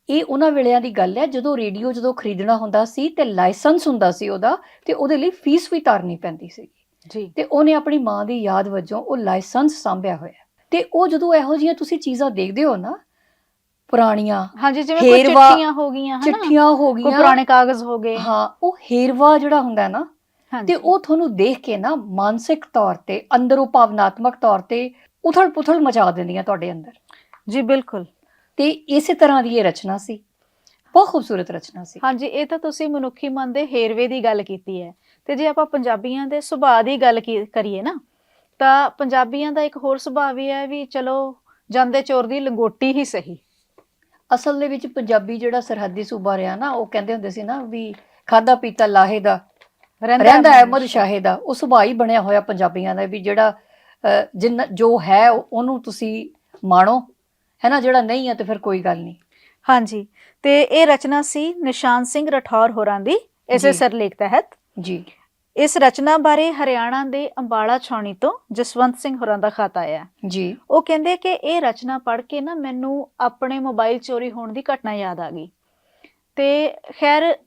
ਇਹ ਉਹਨਾਂ ਵੇਲਿਆਂ ਦੀ ਗੱਲ ਹੈ ਜਦੋਂ ਰੇਡੀਓ ਜਦੋਂ ਖਰੀਦਣਾ ਹੁੰਦਾ ਸੀ ਤੇ ਲਾਇਸੈਂਸ ਹੁੰਦਾ ਸੀ ਉਹਦਾ ਤੇ ਉਹਦੇ ਲਈ ਫੀਸ ਵੀ ਤਾਰਨੀ ਪੈਂਦੀ ਸੀ ਜੀ। ਤੇ ਉਹਨੇ ਆਪਣੀ ਮਾਂ ਦੀ ਯਾਦ ਵਜੋਂ ਉਹ ਲਾਇਸੈਂਸ ਸਾਂਭਿਆ ਹੋਇਆ ਤੇ ਉਹ ਜਦੋਂ ਇਹੋ ਜਿਹੀਆਂ ਤੁਸੀਂ ਚੀਜ਼ਾਂ ਦੇਖਦੇ ਹੋ ਨਾ ਪੁਰਾਣੀਆਂ ਹਾਂਜੀ ਜਿਵੇਂ ਕੋਈ ਹੇਰਵਾ- ਚਿੱਠੀਆਂ ਹੋ ਗਈਆਂ ਹਨਾ? ਚਿੱਠੀਆਂ ਹੋ ਕੋਈ ਗਈਆਂ। ਪੁਰਾਣੇ ਕਾਗਜ਼ ਹੋ ਗਏ। ਹਾਂ ਉਹ ਹੇਰਵਾ ਜਿਹੜਾ ਹੁੰਦਾ ਨਾ ਹਾਂਜੀ। ਤੇ ਉਹ ਤੁਹਾਨੂੰ ਦੇਖ ਕੇ ਨਾ ਮਾਨਸਿਕ ਤੌਰ ਤੇ ਅੰਦਰੋਂ ਭਾਵਨਾਤਮਕ ਤੌਰ ਤੇ ਉਥਲ ਪੁਥਲ ਮਚਾ ਦਿੰਦੀਆਂ ਤੁਹਾਡੇ ਅੰਦਰ। ਜੀ ਬਿਲਕੁਲ। ਤੇ ਇਸੇ ਤਰ੍ਹਾਂ ਦੀ ਇਹ ਰਚਨਾ ਸੀ। ਬਹੁਤ ਖੂਬਸੂਰਤ ਰਚਨਾ ਸੀ। ਹਾਂਜੀ ਇਹ ਤਾਂ ਤੁਸੀਂ ਮਨੁੱਖੀ ਮਨ ਦੇ ਹੇਰਵੇ ਦੀ ਗੱਲ ਕੀਤੀ ਹੈ। ਤੇ ਜੇ ਆਪਾਂ ਪੰਜਾਬੀਆਂ ਦੇ ਸੁਭਾਅ ਦੀ ਗੱਲ ਕੀ- ਕਰੀਏ ਨਾ ਤਾਂ ਪੰਜਾਬੀਆਂ ਦਾ ਇੱਕ ਹੋਰ ਸੁਭਾਅ ਵੀ ਹੈ ਵੀ ਚਲੋ ਜਾਂਦੇ ਚੋਰ ਦੀ ਲੰਗੋਟੀ ਹੀ ਸਹੀ। ਅਸਲ ਦੇ ਵਿੱਚ ਪੰਜਾਬੀ ਜਿਹੜਾ ਸਰਹੱਦੀ ਸੂਬਾ ਰਿਹਾ ਨਾ ਉਹ ਕਹਿੰਦੇ ਹੁੰਦੇ ਸੀ ਨਾ ਵੀ ਖਾਦਾ ਪੀਤਾ ਲਾਹੇ ਦਾ ਰਹਿੰਦਾ ਅਹਿਮਦ ਸ਼ਾਹੇ ਦਾ ਉਹ ਸੁਭਾਅ ਹੀ ਬਣਿਆ ਹੋਇਆ ਪੰਜਾਬੀਆਂ ਦਾ ਵੀ ਜਿਹੜਾ ਜਿੰਨਾ ਜੋ ਹੈ ਉਹਨੂੰ ਤੁਸੀਂ ਮਾਣੋ ਹੈ ਨਾ ਜਿਹੜਾ ਨਹੀਂ ਹੈ ਤੇ ਫਿਰ ਕੋਈ ਗੱਲ ਨਹੀਂ। ਹਾਂਜੀ ਤੇ ਇਹ ਰਚਨਾ ਸੀ ਨਿਸ਼ਾਨ ਸਿੰਘ ਰਠੌਰ ਹੋਰਾਂ ਦੀ ਇਸੇ। ਸਰਲੇਖ ਤਹਿਤ। ਜੀ। ਇਸ ਰਚਨਾ ਬਾਰੇ ਹਰਿਆਣਾ ਦੇ ਅੰਬਾਲਾ ਛਾਉਣੀ ਤੋਂ ਜਸਵੰਤ ਸਿੰਘ ਹੋਰਾਂ ਦਾ ਖਤ ਆਇਆ। ਜੀ। ਉਹ ਕਹਿੰਦੇ ਕਿ ਇਹ ਰਚਨਾ ਪੜ੍ਹ ਕੇ ਨਾ ਮੈਨੂੰ ਆਪਣੇ ਮੋਬਾਈਲ ਚੋਰੀ ਹੋਣ ਦੀ ਘਟਨਾ ਯਾਦ ਆ ਗਈ। ਤੇ ਖੈਰ ਅ,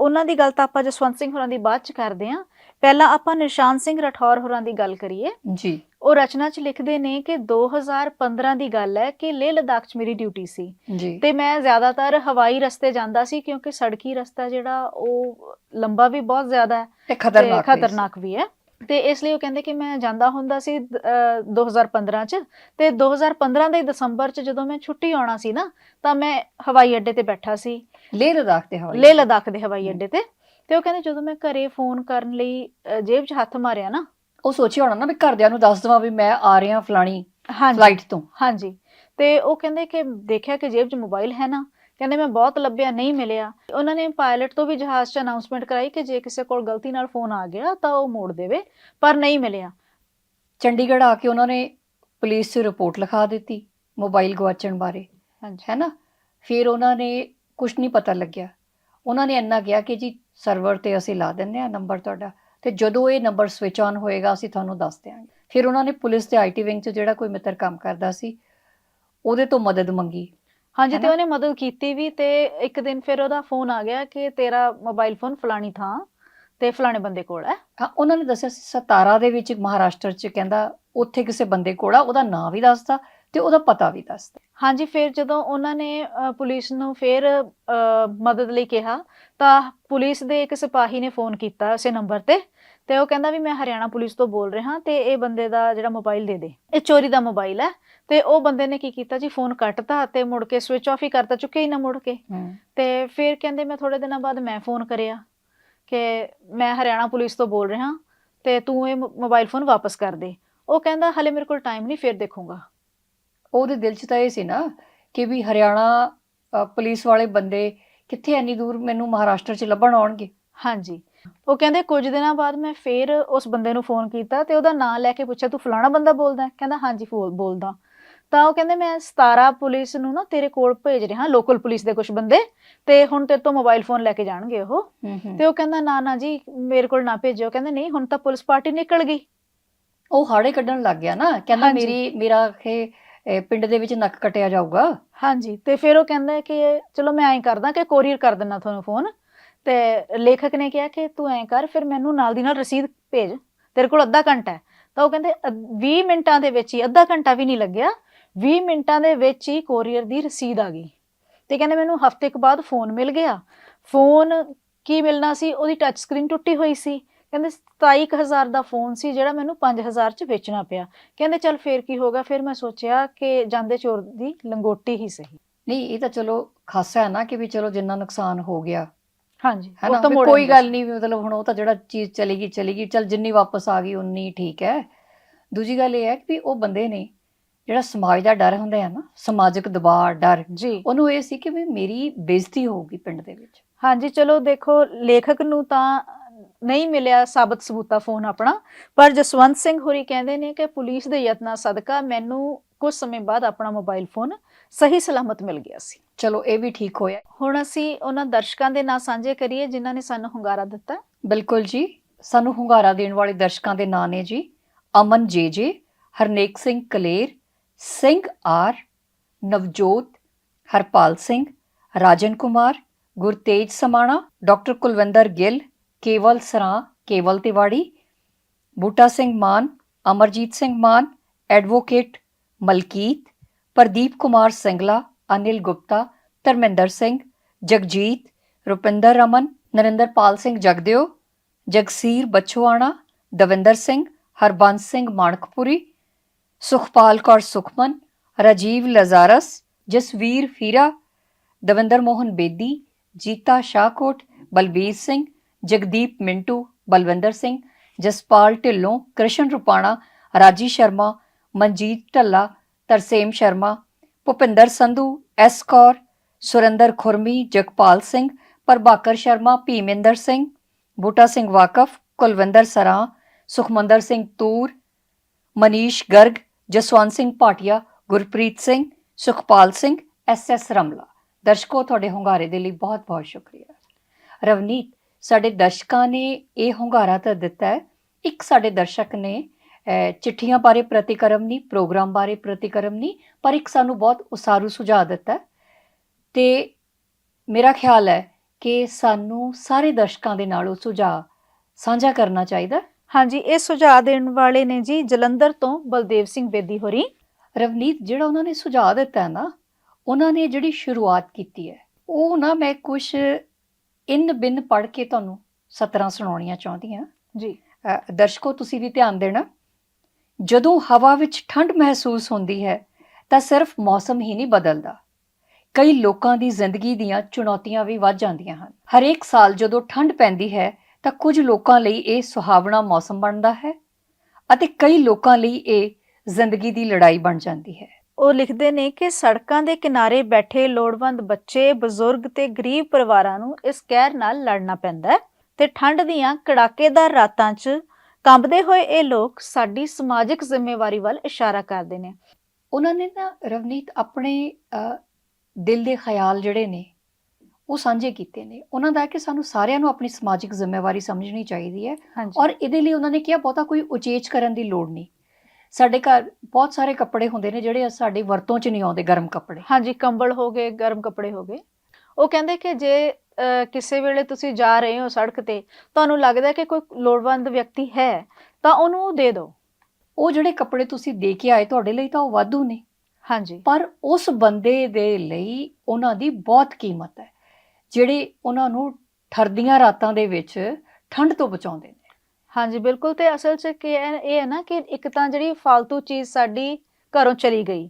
ਉਹਨਾਂ ਦੀ ਗੱਲ ਤਾਂ ਆਪਾਂ ਜਸਵੰਤ ਸਿੰਘ ਹੋਰਾਂ ਦੀ ਬਾਅਦ ਚ ਕਰਦੇ ਹਾਂ। ਪਹਿਲਾਂ ਆਪਾਂ ਨਿਸ਼ਾਨ ਸਿੰਘ ਰਠੌਰ ਹੋਰਾਂ ਦੀ ਗੱਲ ਕਰੀਏ। ਜੀ। ਉਹ ਰਚਨਾ ਚ ਲਿਖਦੇ ਨੇ ਕਿ 2015 ਦੀ ਗੱਲ ਹੈ ਕਿ ਲੇਹ ਲਦਾਖ ਚ ਮੇਰੀ ਡਿਊਟੀ ਸੀ। ਜੀ। ਤੇ ਮੈਂ ਜ਼ਿਆਦਾਤਰ ਹਵਾਈ ਰਸਤੇ ਜਾਂਦਾ ਸੀ ਕਿਉਂਕਿ ਸੜਕੀ ਰਸਤਾ ਜਿਹੜਾ ਉਹ ਲੰਬਾ ਵੀ ਬਹੁਤ ਜ਼ਿਆਦਾ ਹੈ ਤੇ ਖਤਰਨਾਕ ਵੀ ਸੀ। ਖਤਰਨਾਕ ਵੀ ਹੈ। ਤੇ ਇਸ ਲਈ ਉਹ ਕਹਿੰਦੇ ਕਿ ਮੈਂ ਜਾਂਦਾ ਹੁੰਦਾ ਸੀ ਅਹ, 2015 ਚ। ਤੇ 2015 ਦੇ ਦਸੰਬਰ ਚ ਜਦੋਂ ਮੈਂ ਛੁੱਟੀ ਆਉਣਾ ਸੀ ਨਾ ਤਾਂ ਮੈਂ ਹਵਾਈ ਅੱਡੇ ਤੇ ਬੈਠਾ ਸੀ। ਲੇਹ ਲਦਾਖ ਤੇ ਹਵਾਈ ਲੇਹ ਲਦਾਖ ਦੇ ਹਵਾਈ ਅੱਡੇ ਤੇ। ਤੇ ਉਹ ਕਹਿੰਦੇ ਜਦੋਂ ਮੈਂ ਘਰੇ ਫੋਨ ਕਰਨ ਲਈ ਜੇਬ 'ਚ ਹੱਥ ਮਾਰਿਆ ਨਾ ਉਹ ਸੋਚਿਆ ਹੋਣਾ ਨਾ ਵੀ ਘਰਦਿਆਂ ਨੂੰ ਦੱਸ ਦਵਾਂ ਵੀ ਮੈਂ ਆ ਰਿਹਾ ਫਲਾਣੀ ਹਾਂਜੀ। ਫਲਾਈਟ ਤੋਂ। ਹਾਂਜੀ। ਤੇ ਉਹ ਕਹਿੰਦੇ ਕਿ ਦੇਖਿਆ ਕਿ ਜੇਬ 'ਚ ਮੋਬਾਈਲ ਹੈ ਨਾ ਕਹਿੰਦੇ ਮੈਂ ਬਹੁਤ ਲੱਭਿਆ ਨਹੀਂ ਮਿਲਿਆ। ਉਹਨਾਂ ਨੇ ਪਾਇਲਟ ਤੋਂ ਵੀ ਜਹਾਜ਼ 'ਚ ਅਨਾਉਂਸਮੈਂਟ ਕਰਾਈ ਕਿ ਜੇ ਕਿਸੇ ਕੋਲ ਗਲਤੀ ਨਾਲ ਫੋਨ ਆ ਗਿਆ ਤਾਂ ਉਹ ਮੋੜ ਦੇਵੇ ਪਰ ਨਹੀਂ ਮਿਲਿਆ। ਚੰਡੀਗੜ੍ਹ ਆ ਕੇ ਉਹਨਾਂ ਨੇ ਪੁਲਿਸ 'ਚ ਰਿਪੋਰਟ ਲਿਖਾ ਦਿੱਤੀ ਮੋਬਾਈਲ ਗਵਾਚਣ ਬਾਰੇ ਹਾਂਜੀ। ਹੈ ਨਾ? ਫਿਰ ਉਹਨਾਂ ਨੇ ਕੁਝ ਨਹੀਂ ਪਤਾ ਲੱਗਿਆ। ਉਹਨਾਂ ਨੇ ਇੰਨਾ ਕਿਹਾ ਕਿ ਜੀ ਸਰਵਰ ਤੇ ਅਸੀਂ ਲਾ ਦਿੰਦੇ ਆ ਨੰਬਰ ਤੁਹਾਡਾ ਤੇ ਜਦੋਂ ਇਹ ਨੰਬਰ ਸਵਿਚ ਆਨ ਹੋਏਗਾ ਅਸੀਂ ਤੁਹਾਨੂੰ ਦੱਸ ਦਿਆਂਗੇ। ਫਿਰ ਉਹਨਾਂ ਨੇ ਪੁਲਿਸ ਦੇ ਆਈਟੀ ਵਿੰਗ 'ਚ ਜਿਹੜਾ ਕੋਈ ਮਿੱਤਰ ਕੰਮ ਕਰਦਾ ਸੀ ਉਹਦੇ ਤੋਂ ਮਦਦ ਮੰਗੀ। ਹਾਂਜੀ ਤੇ ਹੈਨਾ? ਉਹਨੇ ਮਦਦ ਕੀਤੀ ਵੀ ਤੇ ਇੱਕ ਦਿਨ ਫਿਰ ਉਹਦਾ ਫੋਨ ਆ ਗਿਆ ਕਿ ਤੇਰਾ ਮੋਬਾਈਲ ਫੋਨ ਫਲਾਣੀ ਥਾਂ ਤੇ ਫਲਾਣੇ ਬੰਦੇ ਕੋਲ ਹੈ। ਹਾਂ ਉਹਨਾਂ ਨੇ ਦੱਸਿਆ ਸੀ ਸਤਾਰਾ ਦੇ ਵਿੱਚ ਮਹਾਰਾਸ਼ਟਰ 'ਚ ਕਹਿੰਦਾ ਉੱਥੇ ਕਿਸੇ ਬੰਦੇ ਕੋਲ ਆ ਉਹਦਾ ਨਾਂ ਵੀ ਦੱਸਦਾ ਤੇ ਉਹਦਾ ਪਤਾ ਵੀ ਦੱਸਦਾ ਹਾਂਜੀ ਫਿਰ ਜਦੋਂ ਉਹਨਾਂ ਨੇ ਪੁਲਿਸ ਨੂੰ ਫਿਰ ਮਦਦ ਲਈ ਕਿਹਾ ਤਾਂ ਪੁਲਿਸ ਦੇ ਇੱਕ ਸਿਪਾਹੀ ਨੇ ਫੋਨ ਕੀਤਾ ਉਸੇ ਨੰਬਰ ਤੇ ਤੇ ਉਹ ਕਹਿੰਦਾ ਵੀ ਮੈਂ ਹਰਿਆਣਾ ਪੁਲਿਸ ਤੋਂ ਬੋਲ ਰਿਹਾ ਤੇ ਇਹ ਬੰਦੇ ਦਾ ਜਿਹੜਾ ਮੋਬਾਈਲ ਦੇ ਦੇ। ਇਹ ਚੋਰੀ ਦਾ ਮੋਬਾਈਲ ਹੈ ਤੇ ਉਹ ਬੰਦੇ ਨੇ ਕੀ ਕੀਤਾ ਜੀ ਫੋਨ ਕੱਟਤਾ ਤੇ ਮੁੜ ਕੇ ਸਵਿਚ ਆਫ ਹੀ ਕਰਤਾ ਚੁੱਕਿਆ ਹੀ ਨਾ ਮੁੜ ਕੇ। ਤੇ ਫਿਰ ਕਹਿੰਦੇ ਮੈਂ ਥੋੜੇ ਦਿਨਾਂ ਬਾਅਦ ਮੈਂ ਫੋਨ ਕਰਿਆ ਕਿ ਮੈਂ ਹਰਿਆਣਾ ਪੁਲਿਸ ਤੋਂ ਬੋਲ ਰਿਹਾ ਤੇ ਤੂੰ ਇਹ ਮੋਬਾਈਲ ਫੋਨ ਵਾਪਸ ਕਰ ਦੇ। ਉਹ ਕਹਿੰਦਾ ਹਲੇ ਮੇਰੇ ਕੋਲ ਟਾਈਮ ਨਹੀਂ ਫਿਰ ਦੇਖੂੰਗਾ। ਉਹਦੇ ਦਿਲ 'ਚ ਤਾਂ ਇਹ ਸੀ ਨਾ ਕਿ ਵੀ ਹਰਿਆਣਾ ਪੁਲਿਸ ਵਾਲੇ ਬੰਦੇ ਕਿੱਥੇ ਐਨੀ ਦੂਰ ਮੈਨੂੰ ਮਹਾਰਾਸ਼ਟਰ 'ਚ ਲੱਭਣ ਆਉਣਗੇ। ਹਾਂਜੀ। ਉਹ ਕਹਿੰਦੇ ਕੁਝ ਦਿਨਾਂ ਬਾਅਦ ਮੈਂ ਫੇਰ ਉਸ ਬੰਦੇ ਨੂੰ ਫੋਨ ਕੀਤਾ ਤੇ ਉਹਦਾ ਨਾਮ ਲੈ ਕੇ ਪੁੱਛਿਆ ਤੂੰ ਫਲਾਣਾ ਬੰਦਾ ਬੋਲਦਾ? ਕਹਿੰਦਾ ਹਾਂਜੀ ਬੋਲਦਾ। ਤਾਂ ਉਹ ਕਹਿੰਦੇ ਮੈਂ 17 ਪੁਲਿਸ ਨੂੰ ਨਾ ਤੇਰੇ ਕੋਲ ਭੇਜ ਰਿਹਾ ਲੋਕਲ ਪੁਲਿਸ ਦੇ ਕੁਝ ਬੰਦੇ ਤੇ ਹੁਣ ਤੇਰੇ ਤੋਂ ਮੋਬਾਈਲ ਫੋਨ ਲੈ ਕੇ ਜਾਣਗੇ ਉਹ। ਤੇ ਉਹ ਕਹਿੰਦਾ ਨਾ ਨਾ ਜੀ ਮੇਰੇ ਕੋਲ ਨਾ ਭੇਜਿਓ। ਕਹਿੰਦੇ ਨਹੀਂ ਹੁਣ ਤਾਂ ਪੁਲਿਸ ਪਾਰਟੀ ਨਿਕਲ ਗਈ। ਉਹ ਹਾੜੇ ਕੱਢਣ ਲੱਗ ਗਿਆ ਨਾ। ਕਹਿੰਦਾ। ਮੇਰੀ ਮੇਰਾ ਖੇ ਪਿੰਡ ਦੇ ਵਿੱਚ ਨੱਕ ਕਟਿਆ ਜਾਊਗਾ। ਹਾਂਜੀ, ਤੇ ਫਿਰ ਉਹ ਕਹਿੰਦਾ ਕਿ ਚਲੋ ਮੈਂ ਐਂ ਕਰਦਾ ਕਿ ਕੋਰੀਅਰ ਕਰ ਦਿੰਦਾ ਤੁਹਾਨੂੰ ਫੋਨ, ਤੇ ਲੇਖਕ ਨੇ ਕਿਹਾ ਕਿ ਤੂੰ ਐਂ ਕਰ, ਫਿਰ ਮੈਨੂੰ ਨਾਲ ਦੀ ਨਾਲ ਰਸੀਦ ਭੇਜ, ਤੇਰੇ ਕੋਲ ਅੱਧਾ ਘੰਟਾ ਹੈ। ਤਾਂ ਉਹ ਕਹਿੰਦੇ ਅੱਧ- 20 ਮਿੰਟਾਂ ਦੇ ਵਿੱਚ ਹੀ, ਅੱਧਾ ਘੰਟਾ ਵੀ ਨਹੀਂ ਲੱਗਿਆ 20 ਮਿੰਟਾਂ ਦੇ ਵਿੱਚ ਹੀ ਕੋਰੀਅਰ ਦੀ ਰਸੀਦ ਆ ਗਈ। ਤੇ ਕਹਿੰਦੇ ਮੈਨੂੰ ਹਫ਼ਤੇ ਕੁ ਬਾਅਦ ਫੋਨ ਮਿਲ ਗਿਆ। ਫੋਨ ਕੀ ਮਿਲਣਾ ਸੀ? ਉਹਦੀ ਟੱਚ ਸਕਰੀਨ ਟੁੱਟੀ ਹੋਈ ਸੀ। ਕਹਿੰਦੇ 27000 ਦਾ ਫੋਨ ਸੀ ਜਿਹੜਾ ਮੈਨੂੰ 5000 ਚ ਵੇਚਣਾ ਪਿਆ। ਕਹਿੰਦੇ ਚੱਲ ਫੇਰ ਕੀ ਹੋਗਾ ਫਿਰ ਮੈਂ ਸੋਚਿਆ ਕਿ ਜਾਂਦੇ ਚੋਰ ਦੀ ਲੰਗੋਟੀ ਹੀ ਸਹੀ। ਨਹੀਂ ਇਹ ਤਾਂ ਚਲੋ ਖਾਸਾ ਹੈ ਨਾ ਕਿ ਵੀ ਚਲੋ ਜਿੰਨਾ ਨੁਕਸਾਨ ਹੋ ਗਿਆ। ਹਾਂਜੀ ਉਹ ਤਾਂ ਕੋਈ ਗੱਲ ਨਹੀਂ ਮਤਲਬ ਹੁਣ ਉਹ ਤਾਂ ਜਿਹੜਾ ਚੀਜ਼ ਚਲੀ ਗਈ ਚਲੀ ਗਈ ਚਲ ਜਿੰਨੀ ਵਾਪਸ ਆ ਗਈ ਉਨੀ ਠੀਕ ਹੈ। ਦੂਜੀ ਗੱਲ ਇਹ ਹੈ ਕਿ ਉਹ ਬੰਦੇ ਨੇ ਜਿਹੜਾ ਸਮਾਜ ਦਾ ਡਰ ਹੁੰਦਾ ਹੈ ਨਾ ਸਮਾਜਿਕ ਦਬਾਅ ਡਰ ਜੀ। ਉਹਨੂੰ ਇਹ ਸੀ ਕਿ ਵੀ ਮੇਰੀ ਬੇਇੱਜ਼ਤੀ ਹੋਊਗੀ ਪਿੰਡ ਦੇ ਵਿੱਚ। ਹਾਂਜੀ ਚਲੋ ਦੇਖੋ ਲੇਖਕ ਨੂੰ ਤਾਂ ਨਹੀਂ ਮਿਲਿਆ ਸਾਬਤ ਸਬੂਤਾ ਫੋਨ ਆਪਣਾ। ਪਰ ਜਸਵੰਤ ਸਿੰਘ ਹੋਰੀ ਕਹਿੰਦੇ ਨੇ ਕਿ ਪੁਲਿਸ ਦੇ ਯਤਨਾਂ ਸਦਕਾ ਮੈਨੂੰ ਕੁਝ ਸਮੇਂ ਬਾਅਦ ਆਪਣਾ ਮੋਬਾਈਲ ਫੋਨ ਸਹੀ ਸਲਾਮਤ ਮਿਲ ਗਿਆ ਸੀ। ਚਲੋ ਇਹ ਵੀ ਠੀਕ ਹੋਇਆ। ਹੁਣ ਅਸੀਂ ਉਹਨਾਂ ਦਰਸ਼ਕਾਂ ਦੇ ਨਾਂ ਸਾਂਝੇ ਕਰੀਏ ਜਿਨ੍ਹਾਂ ਨੇ ਸਾਨੂੰ ਹੁੰਗਾਰਾ ਦਿੱਤਾ। ਬਿਲਕੁਲ ਜੀ। ਸਾਨੂੰ ਹੁੰਗਾਰਾ ਦੇਣ ਵਾਲੇ ਦਰਸ਼ਕਾਂ ਦੇ ਨਾਂ ਨੇ ਜੀ। ਅਮਨ ਜੇ ਜੇ Harnek Singh Kaler Singh R Navjot Harpal Singh Rajan Kumar Gurtej Samana doctor Kulwinder Gill Kewal Saran, Kewal Tiwari, Buta Singh Mann, Amarjit Singh Mann, advocate Malkit, Pradeep Kumar Singla, Anil Gupta, Dharminder Singh, Jagjit, Rupinder Raman, Narinderpal Singh Jagdev, Jagsir Bachhoana, Davinder Singh, Harbans Singh Manakpuri, Sukhpal Kaur Sukhman, Rajiv Lazarus, Jasvir Fira, Davinder Mohan Bedi, Jeeta Shahkot, Balbir Singh Jagdeep Mintu, Balwinder Singh, Jaspal Dhillon, Krishan Rupana Raji Sharma, Manjit Dhalla, Tarsem Sharma, Bhupinder Sandhu, S Kaur, Surinder Khurmi, Jagpal Singh, Prabhakar Sharma, Bhiminder Singh, Buta Singh Waqif, Kulwinder Saran, Sukhmandar Singh Toor, Manish Garg, Jaswant Singh Bhatia, Gurpreet Singh, Sukhpal Singh, S S Ramla. ਦਰਸ਼ਕੋ, ਤੁਹਾਡੇ ਹੁੰਗਾਰੇ ਦੇ ਲਈ ਬਹੁਤ-ਬਹੁਤ ਸ਼ੁਕਰੀਆ। ਰਵਨੀਤ ਸਾਡੇ ਦਰਸ਼ਕਾਂ ਨੇ ਇਹ ਹੁੰਗਾਰਾ ਤਾਂ ਦਿੱਤਾ ਹੈ। ਇੱਕ ਸਾਡੇ ਦਰਸ਼ਕ ਨੇ ਚਿੱਠੀਆਂ ਬਾਰੇ ਪ੍ਰਤੀਕਰਮ ਨਹੀਂ ਪ੍ਰੋਗਰਾਮ ਬਾਰੇ ਪ੍ਰਤੀਕਰਮ ਨਹੀਂ ਪਰ ਇੱਕ ਸਾਨੂੰ ਬਹੁਤ ਉਸਾਰੂ ਸੁਝਾਅ ਦਿੱਤਾ ਤੇ ਮੇਰਾ ਖਿਆਲ ਹੈ ਕਿ ਸਾਨੂੰ ਸਾਰੇ ਦਰਸ਼ਕਾਂ ਦੇ ਨਾਲ ਉਹ ਸੁਝਾਅ ਸਾਂਝਾ ਕਰਨਾ ਚਾਹੀਦਾ। ਹਾਂਜੀ ਇਹ ਸੁਝਾਅ ਦੇਣ ਵਾਲੇ ਨੇ ਜੀ ਜਲੰਧਰ ਤੋਂ ਬਲਦੇਵ ਸਿੰਘ ਬੇਦੀ ਹੋਰੀ। ਰਵਨੀਤ ਜਿਹੜਾ ਉਹਨਾਂ ਨੇ ਸੁਝਾਅ ਦਿੱਤਾ ਹੈ ਨਾ ਉਹਨਾਂ ਨੇ ਜਿਹੜੀ ਸ਼ੁਰੂਆਤ ਕੀਤੀ ਹੈ ਉਹ ਨਾ ਮੈਂ ਕੁਝ ਇਨ ਬਿਨ ਪੜ੍ਹ ਕੇ ਤੁਹਾਨੂੰ ਸਤਰਾਂ ਸੁਣਾਉਣੀਆਂ ਚਾਹੁੰਦੀ ਹਾਂ ਜੀ ਦਰਸ਼ਕੋ ਤੁਸੀਂ ਵੀ ਧਿਆਨ ਦੇਣਾ। ਜਦੋਂ ਹਵਾ ਵਿੱਚ ਠੰਡ ਮਹਿਸੂਸ ਹੁੰਦੀ ਹੈ ਤਾਂ ਸਿਰਫ ਮੌਸਮ ਹੀ ਨਹੀਂ ਬਦਲਦਾ। ਕਈ ਲੋਕਾਂ ਦੀ ਜ਼ਿੰਦਗੀ ਦੀਆਂ ਚੁਣੌਤੀਆਂ ਵੀ ਵੱਧ ਜਾਂਦੀਆਂ ਹਨ। ਹਰੇਕ ਸਾਲ ਜਦੋਂ ਠੰਡ ਪੈਂਦੀ ਹੈ ਤਾਂ ਕੁਝ ਲੋਕਾਂ ਲਈ ਇਹ ਸੁਹਾਵਣਾ ਮੌਸਮ ਬਣਦਾ ਹੈ ਅਤੇ ਕਈ ਲੋਕਾਂ ਲਈ ਇਹ ਜ਼ਿੰਦਗੀ ਦੀ ਲੜਾਈ ਬਣ ਜਾਂਦੀ ਹੈ। ਉਹ ਲਿਖਦੇ ਨੇ ਕਿ ਸੜਕਾਂ ਦੇ ਕਿਨਾਰੇ ਬੈਠੇ ਲੋੜਵੰਦ ਬੱਚੇ, ਬਜ਼ੁਰਗ ਤੇ ਗਰੀਬ ਪਰਿਵਾਰਾਂ ਨੂੰ ਇਸ ਕਹਿਰ ਨਾਲ ਲੜਨਾ ਪੈਂਦਾ ਹੈ ਤੇ ਠੰਡ ਦੀਆਂ ਕੜਾਕੇਦਾਰ ਰਾਤਾਂ 'ਚ ਕੰਬਦੇ ਹੋਏ ਇਹ ਲੋਕ ਸਾਡੀ ਸਮਾਜਿਕ ਜ਼ਿੰਮੇਵਾਰੀ ਵੱਲ ਇਸ਼ਾਰਾ ਕਰਦੇ ਨੇ। ਉਹਨਾਂ ਨੇ ਨਾ ਰਵਨੀਤ ਆਪਣੇ ਦਿਲ ਦੇ ਖਿਆਲ ਜਿਹੜੇ ਨੇ ਉਹ ਸਾਂਝੇ ਕੀਤੇ ਨੇ। ਉਹਨਾਂ ਦਾ ਕਿ ਸਾਨੂੰ ਸਾਰਿਆਂ ਨੂੰ ਆਪਣੀ ਸਮਾਜਿਕ ਜ਼ਿੰਮੇਵਾਰੀ ਸਮਝਣੀ ਚਾਹੀਦੀ ਹੈ ਔਰ ਇਹਦੇ ਲਈ ਉਹਨਾਂ ਨੇ ਕਿਹਾ ਬਹੁਤਾ ਕੋਈ ਉਚੇਚ ਕਰਨ ਦੀ ਲੋੜ ਨਹੀਂ। ਸਾਡੇ ਘਰ ਬਹੁਤ ਸਾਰੇ ਕੱਪੜੇ ਹੁੰਦੇ ਨੇ ਜਿਹੜੇ ਸਾਡੀ ਵਰਤੋਂ 'ਚ ਨਹੀਂ ਆਉਂਦੇ ਗਰਮ ਕੱਪੜੇ। ਹਾਂਜੀ ਕੰਬਲ ਹੋ ਗਏ ਗਰਮ ਕੱਪੜੇ ਹੋ ਗਏ। ਉਹ ਕਹਿੰਦੇ ਕਿ ਜੇ ਕਿਸੇ ਵੇਲੇ ਤੁਸੀਂ ਜਾ ਰਹੇ ਹੋ ਸੜਕ ਤੇ ਤੁਹਾਨੂੰ ਲੱਗਦਾ ਕਿ ਕੋਈ ਲੋੜਵੰਦ ਵਿਅਕਤੀ ਹੈ ਤਾਂ ਉਹਨੂੰ ਉਹ ਦੇ ਦਿਓ। ਉਹ ਜਿਹੜੇ ਕੱਪੜੇ ਤੁਸੀਂ ਦੇ ਕੇ ਆਏ ਤੁਹਾਡੇ ਲਈ ਤਾਂ ਉਹ ਵਾਧੂ ਨੇ। ਹਾਂਜੀ। ਪਰ ਉਸ ਬੰਦੇ ਦੇ ਲਈ ਉਹਨਾਂ ਦੀ ਬਹੁਤ ਕੀਮਤ ਹੈ ਜਿਹੜੇ ਉਹਨਾਂ ਨੂੰ ਠਰਦੀਆਂ ਰਾਤਾਂ ਦੇ ਵਿੱਚ ਠੰਡ ਤੋਂ ਬਚਾਉਂਦੇ ਨੇ। ਹਾਂਜੀ ਬਿਲਕੁਲ ਤੇ ਅਸਲ 'ਚ ਕੀ ਹੈ ਇਹ ਹੈ ਨਾ ਕਿ ਇੱਕ ਤਾਂ ਜਿਹੜੀ ਫालतू ਚੀਜ਼ ਸਾਡੀ ਘਰੋਂ ਚਲੀ ਗਈ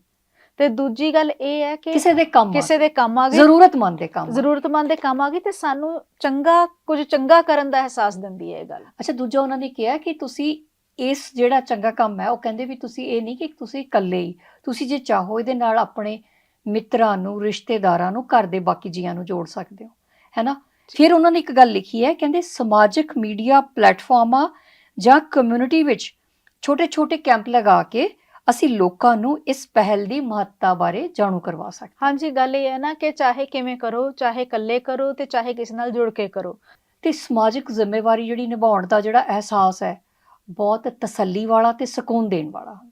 ਤੇ ਦੂਜੀ ਗੱਲ ਇਹ ਹੈ ਕਿ ਕਿਸੇ ਦੇ ਕੰਮ ਆ ਕਿਸੇ ਦੇ ਕੰਮ ਆ ਗਈ। ਜ਼ਰੂਰਤਮੰਦ ਦੇ ਕੰਮ। ਜ਼ਰੂਰਤਮੰਦ ਦੇ ਕੰਮ ਆ ਗਈ ਤੇ ਸਾਨੂੰ ਚੰਗਾ ਕੁਝ ਚੰਗਾ ਕਰਨ ਦਾ ਅਹਿਸਾਸ ਦਿੰਦੀ ਹੈ ਇਹ ਗੱਲ ਅੱਛਾ ਦੂਜਾ ਉਹਨਾਂ ਨੇ ਕਿਹਾ ਕਿ ਤੁਸੀਂ ਇਸ ਜਿਹੜਾ ਚੰਗਾ ਕੰਮ ਹੈ ਉਹ ਕਹਿੰਦੇ ਵੀ ਤੁਸੀਂ ਇਹ ਨਹੀਂ ਕਿ ਤੁਸੀਂ ਇਕੱਲੇ ਹੀ ਤੁਸੀਂ ਜੇ ਚਾਹੋ ਇਹਦੇ ਨਾਲ ਆਪਣੇ ਮਿੱਤਰਾਂ ਨੂੰ ਰਿਸ਼ਤੇਦਾਰਾਂ ਨੂੰ ਘਰ ਦੇ ਬਾਕੀ ਜੀਆਂ ਨੂੰ ਜੋੜ ਸਕਦੇ ਹੋ ਹੈਨਾ ਫਿਰ ਉਹਨਾਂ ਨੇ ਇੱਕ ਗੱਲ ਲਿਖੀ ਹੈ ਕਹਿੰਦੇ ਸਮਾਜਿਕ ਮੀਡੀਆ ਪਲੇਟਫਾਰਮਾਂ ਜਾਂ ਕਮਿਊਨਿਟੀ ਵਿੱਚ ਛੋਟੇ-ਛੋਟੇ ਕੈਂਪ ਲਗਾ ਕੇ ਅਸੀਂ ਲੋਕਾਂ ਨੂੰ ਇਸ ਪਹਿਲ ਦੀ ਮਹੱਤਤਾ ਬਾਰੇ ਜਾਣੂ ਕਰਵਾ ਸਕਦੇ ਹਾਂਜੀ ਗੱਲ ਇਹ ਹੈ ਨਾ ਕਿ ਚਾਹੇ ਕਿਵੇਂ ਕਰੋ ਚਾਹੇ ਇਕੱਲੇ ਕਰੋ ਤੇ ਚਾਹੇ ਕਿਸੇ ਨਾਲ ਜੁੜ ਕੇ ਕਰੋ। ਤੇ ਸਮਾਜਿਕ ਜ਼ਿੰਮੇਵਾਰੀ ਜਿਹੜੀ ਨਿਭਾਉਣ ਦਾ ਜਿਹੜਾ ਅਹਿਸਾਸ ਹੈ ਬਹੁਤ ਤਸੱਲੀ ਵਾਲਾ ਤੇ ਸਕੂਨ ਦੇਣ ਵਾਲਾ। ਹੈ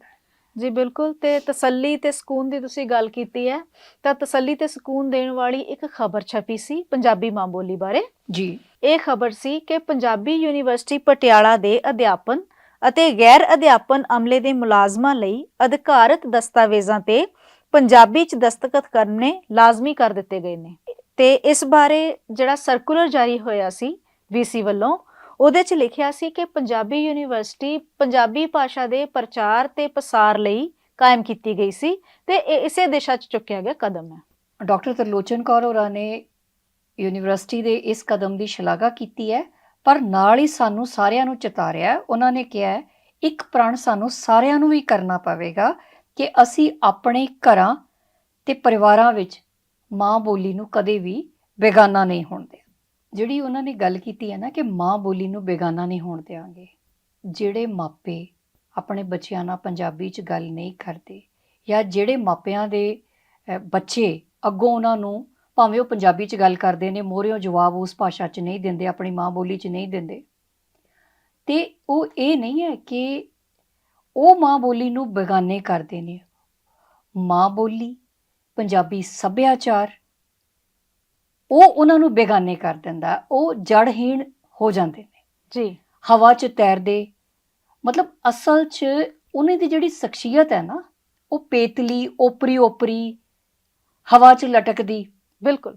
ਜੀ ਬਿਲਕੁਲ ਤੇ ਤਸੱਲੀ ਤੇ ਸਕੂਨ ਦੀ ਤੁਸੀਂ ਗੱਲ ਕੀਤੀ ਹੈ ਤਾਂ ਤਸੱਲੀ ਤੇ ਸਕੂਨ ਦੇਣ ਵਾਲੀ ਇੱਕ ਖਬਰ ਛਪੀ ਸੀ ਪੰਜਾਬੀ ਮਾਂ ਬੋਲੀ ਬਾਰੇ। ਜੀ। ਇਹ ਖਬਰ ਸੀ ਕਿ ਪੰਜਾਬੀ ਯੂਨੀਵਰਸਿਟੀ ਪਟਿਆਲਾ ਦੇ ਅਧਿਆਪਨ ਅਤੇ ਗੈਰ ਅਧਿਆਪਨ ਅਮਲੇ ਦੇ ਮੁਲਾਜ਼ਮਾਂ ਲਈ ਅਧਿਕਾਰਤ ਦਸਤਾਵੇਜ਼ਾਂ ਤੇ ਪੰਜਾਬੀ ਚ ਦਸਤਖਤ ਕਰਨੇ ਲਾਜ਼ਮੀ ਕਰ ਦਿੱਤੇ ਗਏ ਨੇ। ਤੇ ਇਸ ਬਾਰੇ ਜਿਹੜਾ ਸਰਕੂਲਰ ਜਾਰੀ ਹੋਇਆ ਸੀ ਵੀਸੀ ਵੱਲੋਂ ਉਹਦੇ ਚ ਲਿਖਿਆ ਸੀ ਕਿ ਪੰਜਾਬੀ ਯੂਨੀਵਰਸਿਟੀ ਪੰਜਾਬੀ ਭਾਸ਼ਾ ਦੇ ਪ੍ਰਚਾਰ ਤੇ ਪਸਾਰ ਲਈ ਕਾਇਮ ਕੀਤੀ ਗਈ ਸੀ ਤੇ ਇਹ ਇਸੇ ਦਿਸ਼ਾ ਚ ਚੁੱਕਿਆ ਗਿਆ ਕਦਮ ਹੈ। ਡਾਕਟਰ ਤਰਲੋਚਨ ਕੌਰ ਹੋਰਾਂ ਨੇ ਯੂਨੀਵਰਸਿਟੀ ਦੇ ਇਸ ਕਦਮ ਦੀ ਸ਼ਲਾਘਾ ਕੀਤੀ ਹੈ, ਪਰ ਨਾਲ ਹੀ ਸਾਨੂੰ ਸਾਰਿਆਂ ਨੂੰ ਚਿਤਾਰਿਆ ਉਹਨਾਂ ਨੇ ਕਿਹਾ ਇੱਕ ਪ੍ਰਣ ਸਾਨੂੰ ਸਾਰਿਆਂ ਨੂੰ ਵੀ ਕਰਨਾ ਪਵੇਗਾ ਕਿ ਅਸੀਂ ਆਪਣੇ ਘਰਾਂ ਤੇ ਪਰਿਵਾਰਾਂ ਵਿੱਚ ਮਾਂ ਬੋਲੀ ਨੂੰ ਕਦੇ ਵੀ ਬੇਗਾਨਾ ਨਹੀਂ ਹੋਣ ਦੇ ਜਿਹੜੀ ਉਹਨਾਂ ਨੇ ਗੱਲ ਕੀਤੀ ਹੈ ਨਾ ਕਿ ਮਾਂ ਬੋਲੀ ਨੂੰ ਬੇਗਾਨਾ ਨਹੀਂ ਹੋਣ ਦੇਵਾਂਗੇ ਜਿਹੜੇ ਮਾਪੇ ਆਪਣੇ ਬੱਚਿਆਂ ਨਾਲ ਪੰਜਾਬੀ 'ਚ ਗੱਲ ਨਹੀਂ ਕਰਦੇ ਜਾਂ ਜਿਹੜੇ ਮਾਪਿਆਂ ਦੇ ਬੱਚੇ ਅੱਗੋਂ ਉਹਨਾਂ ਨੂੰ ਭਾਵੇਂ ਉਹ ਪੰਜਾਬੀ 'ਚ ਗੱਲ ਕਰਦੇ ਨੇ, ਮੋਹਰਿਓ ਜਵਾਬ ਉਸ ਭਾਸ਼ਾ 'ਚ ਨਹੀਂ ਦਿੰਦੇ, ਆਪਣੀ ਮਾਂ ਬੋਲੀ 'ਚ ਨਹੀਂ ਦਿੰਦੇ। ਤੇ ਉਹ ਇਹ ਨਹੀਂ ਹੈ ਕਿ ਉਹ ਮਾਂ ਬੋਲੀ ਨੂੰ ਬੇਗਾਨੇ ਕਰਦੇ ਨੇ। ਮਾਂ ਬੋਲੀ, ਪੰਜਾਬੀ ਸੱਭਿਆਚਾਰ ਉਹ ਉਹਨਾਂ ਨੂੰ ਬੇਗਾਨੇ ਕਰ ਦਿੰਦਾ ਉਹ ਜੜਹੀਣ ਹੋ ਜਾਂਦੇ ਨੇ। ਜੀ। ਹਵਾ 'ਚ ਤੈਰਦੇ ਮਤਲਬ ਅਸਲ 'ਚ ਉਹਨੇ ਦੀ ਜਿਹੜੀ ਸ਼ਖਸੀਅਤ ਹੈ ਨਾ ਉਹ ਪੇਤਲੀ ਓਪਰੀ ਓਪਰੀ ਹਵਾ 'ਚ ਲਟਕਦੀ। ਬਿਲਕੁਲ।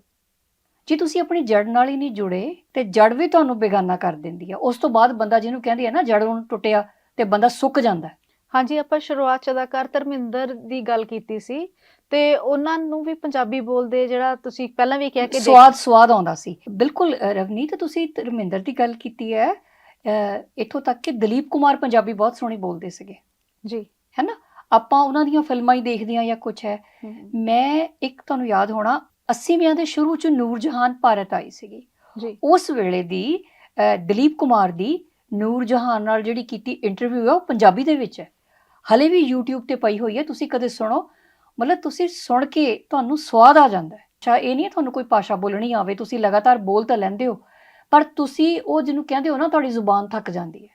ਜੇ ਤੁਸੀਂ ਆਪਣੀ ਜੜ ਨਾਲ ਹੀ ਨਹੀਂ ਜੁੜੇ ਤੇ ਜੜ ਵੀ ਤੁਹਾਨੂੰ ਬੇਗਾਨਾ ਕਰ ਦਿੰਦੀ ਹੈ। ਉਸ ਤੋਂ ਬਾਅਦ ਬੰਦਾ ਜਿਹਨੂੰ ਕਹਿੰਦੀ ਹੈ ਨਾ ਜੜ ਨੂੰ ਟੁੱਟਿਆ ਤੇ ਬੰਦਾ ਸੁੱਕ ਜਾਂਦਾ। ਹਾਂਜੀ ਆਪਾਂ ਸ਼ੁਰੂਆਤ ਚ ਅਦਾਕਾਰ ਧਰਮਿੰਦਰ ਦੀ ਗੱਲ ਕੀਤੀ ਸੀ। ਤੇ ਉਹਨਾਂ ਨੂੰ ਵੀ ਪੰਜਾਬੀ ਬੋਲਦੇ ਜਿਹੜਾ ਤੁਸੀਂ ਪਹਿਲਾਂ ਵੀ ਕਿਹਾ ਕਿ ਸਵਾਦ ਸਵਾਦ ਆਉਂਦਾ ਸੀ। ਬਿਲਕੁਲ ਰਵਨੀਤ ਤੁਸੀਂ ਧਰਮਿੰਦਰ ਦੀ ਗੱਲ ਕੀਤੀ ਹੈ ਇੱਥੋਂ ਤੱਕ ਕਿ ਦਲੀਪ ਕੁਮਾਰ ਪੰਜਾਬੀ ਬਹੁਤ ਸੋਹਣੀ ਬੋਲਦੇ ਸੀਗੇ। ਜੀ। ਹੈਨਾ? ਆਪਾਂ ਉਹਨਾਂ ਦੀਆਂ ਫਿਲਮਾਂ ਹੀ ਦੇਖਦੇ ਹਾਂ ਜਾਂ ਕੁਝ ਹੈ। ਮੈਂ ਇੱਕ ਤੁਹਾਨੂੰ ਯਾਦ ਹੋਣਾ 80ਵਿਆਂ ਦੇ ਸ਼ੁਰੂ ਚ ਨੂਰ ਜਹਾਨ ਭਾਰਤ ਆਈ ਸੀਗੀ। ਜੀ। ਉਸ ਵੇਲੇ ਦੀ ਦਲੀਪ ਕੁਮਾਰ ਦੀ ਨੂਰ ਜਹਾਨ ਨਾਲ ਜਿਹੜੀ ਕੀਤੀ ਇੰਟਰਵਿਊ ਹੈ ਉਹ ਪੰਜਾਬੀ ਦੇ ਵਿੱਚ ਹੈ। ਹਲੇ ਵੀ YouTube ਤੇ ਪਈ ਹੋਈ ਹੈ ਤੁਸੀਂ ਕਦੇ ਸੁਣੋ। ਮਤਲਬ ਤੁਸੀਂ ਸੁਣ ਕੇ ਤੁਹਾਨੂੰ ਸਵਾਦ ਆ ਜਾਂਦਾ ਹੈ। ਅੱਛਾ ਇਹ ਨਹੀਂ ਤੁਹਾਨੂੰ ਕੋਈ ਭਾਸ਼ਾ ਬੋਲਣੀ ਆਵੇ ਤੁਸੀਂ ਲਗਾਤਾਰ ਬੋਲ ਤਾਂ ਲੈਂਦੇ ਹੋ ਪਰ ਤੁਸੀਂ ਉਹ ਜਿਹਨੂੰ ਕਹਿੰਦੇ ਹੋ ਨਾ ਤੁਹਾਡੀ ਜ਼ੁਬਾਨ ਥੱਕ ਜਾਂਦੀ ਹੈ।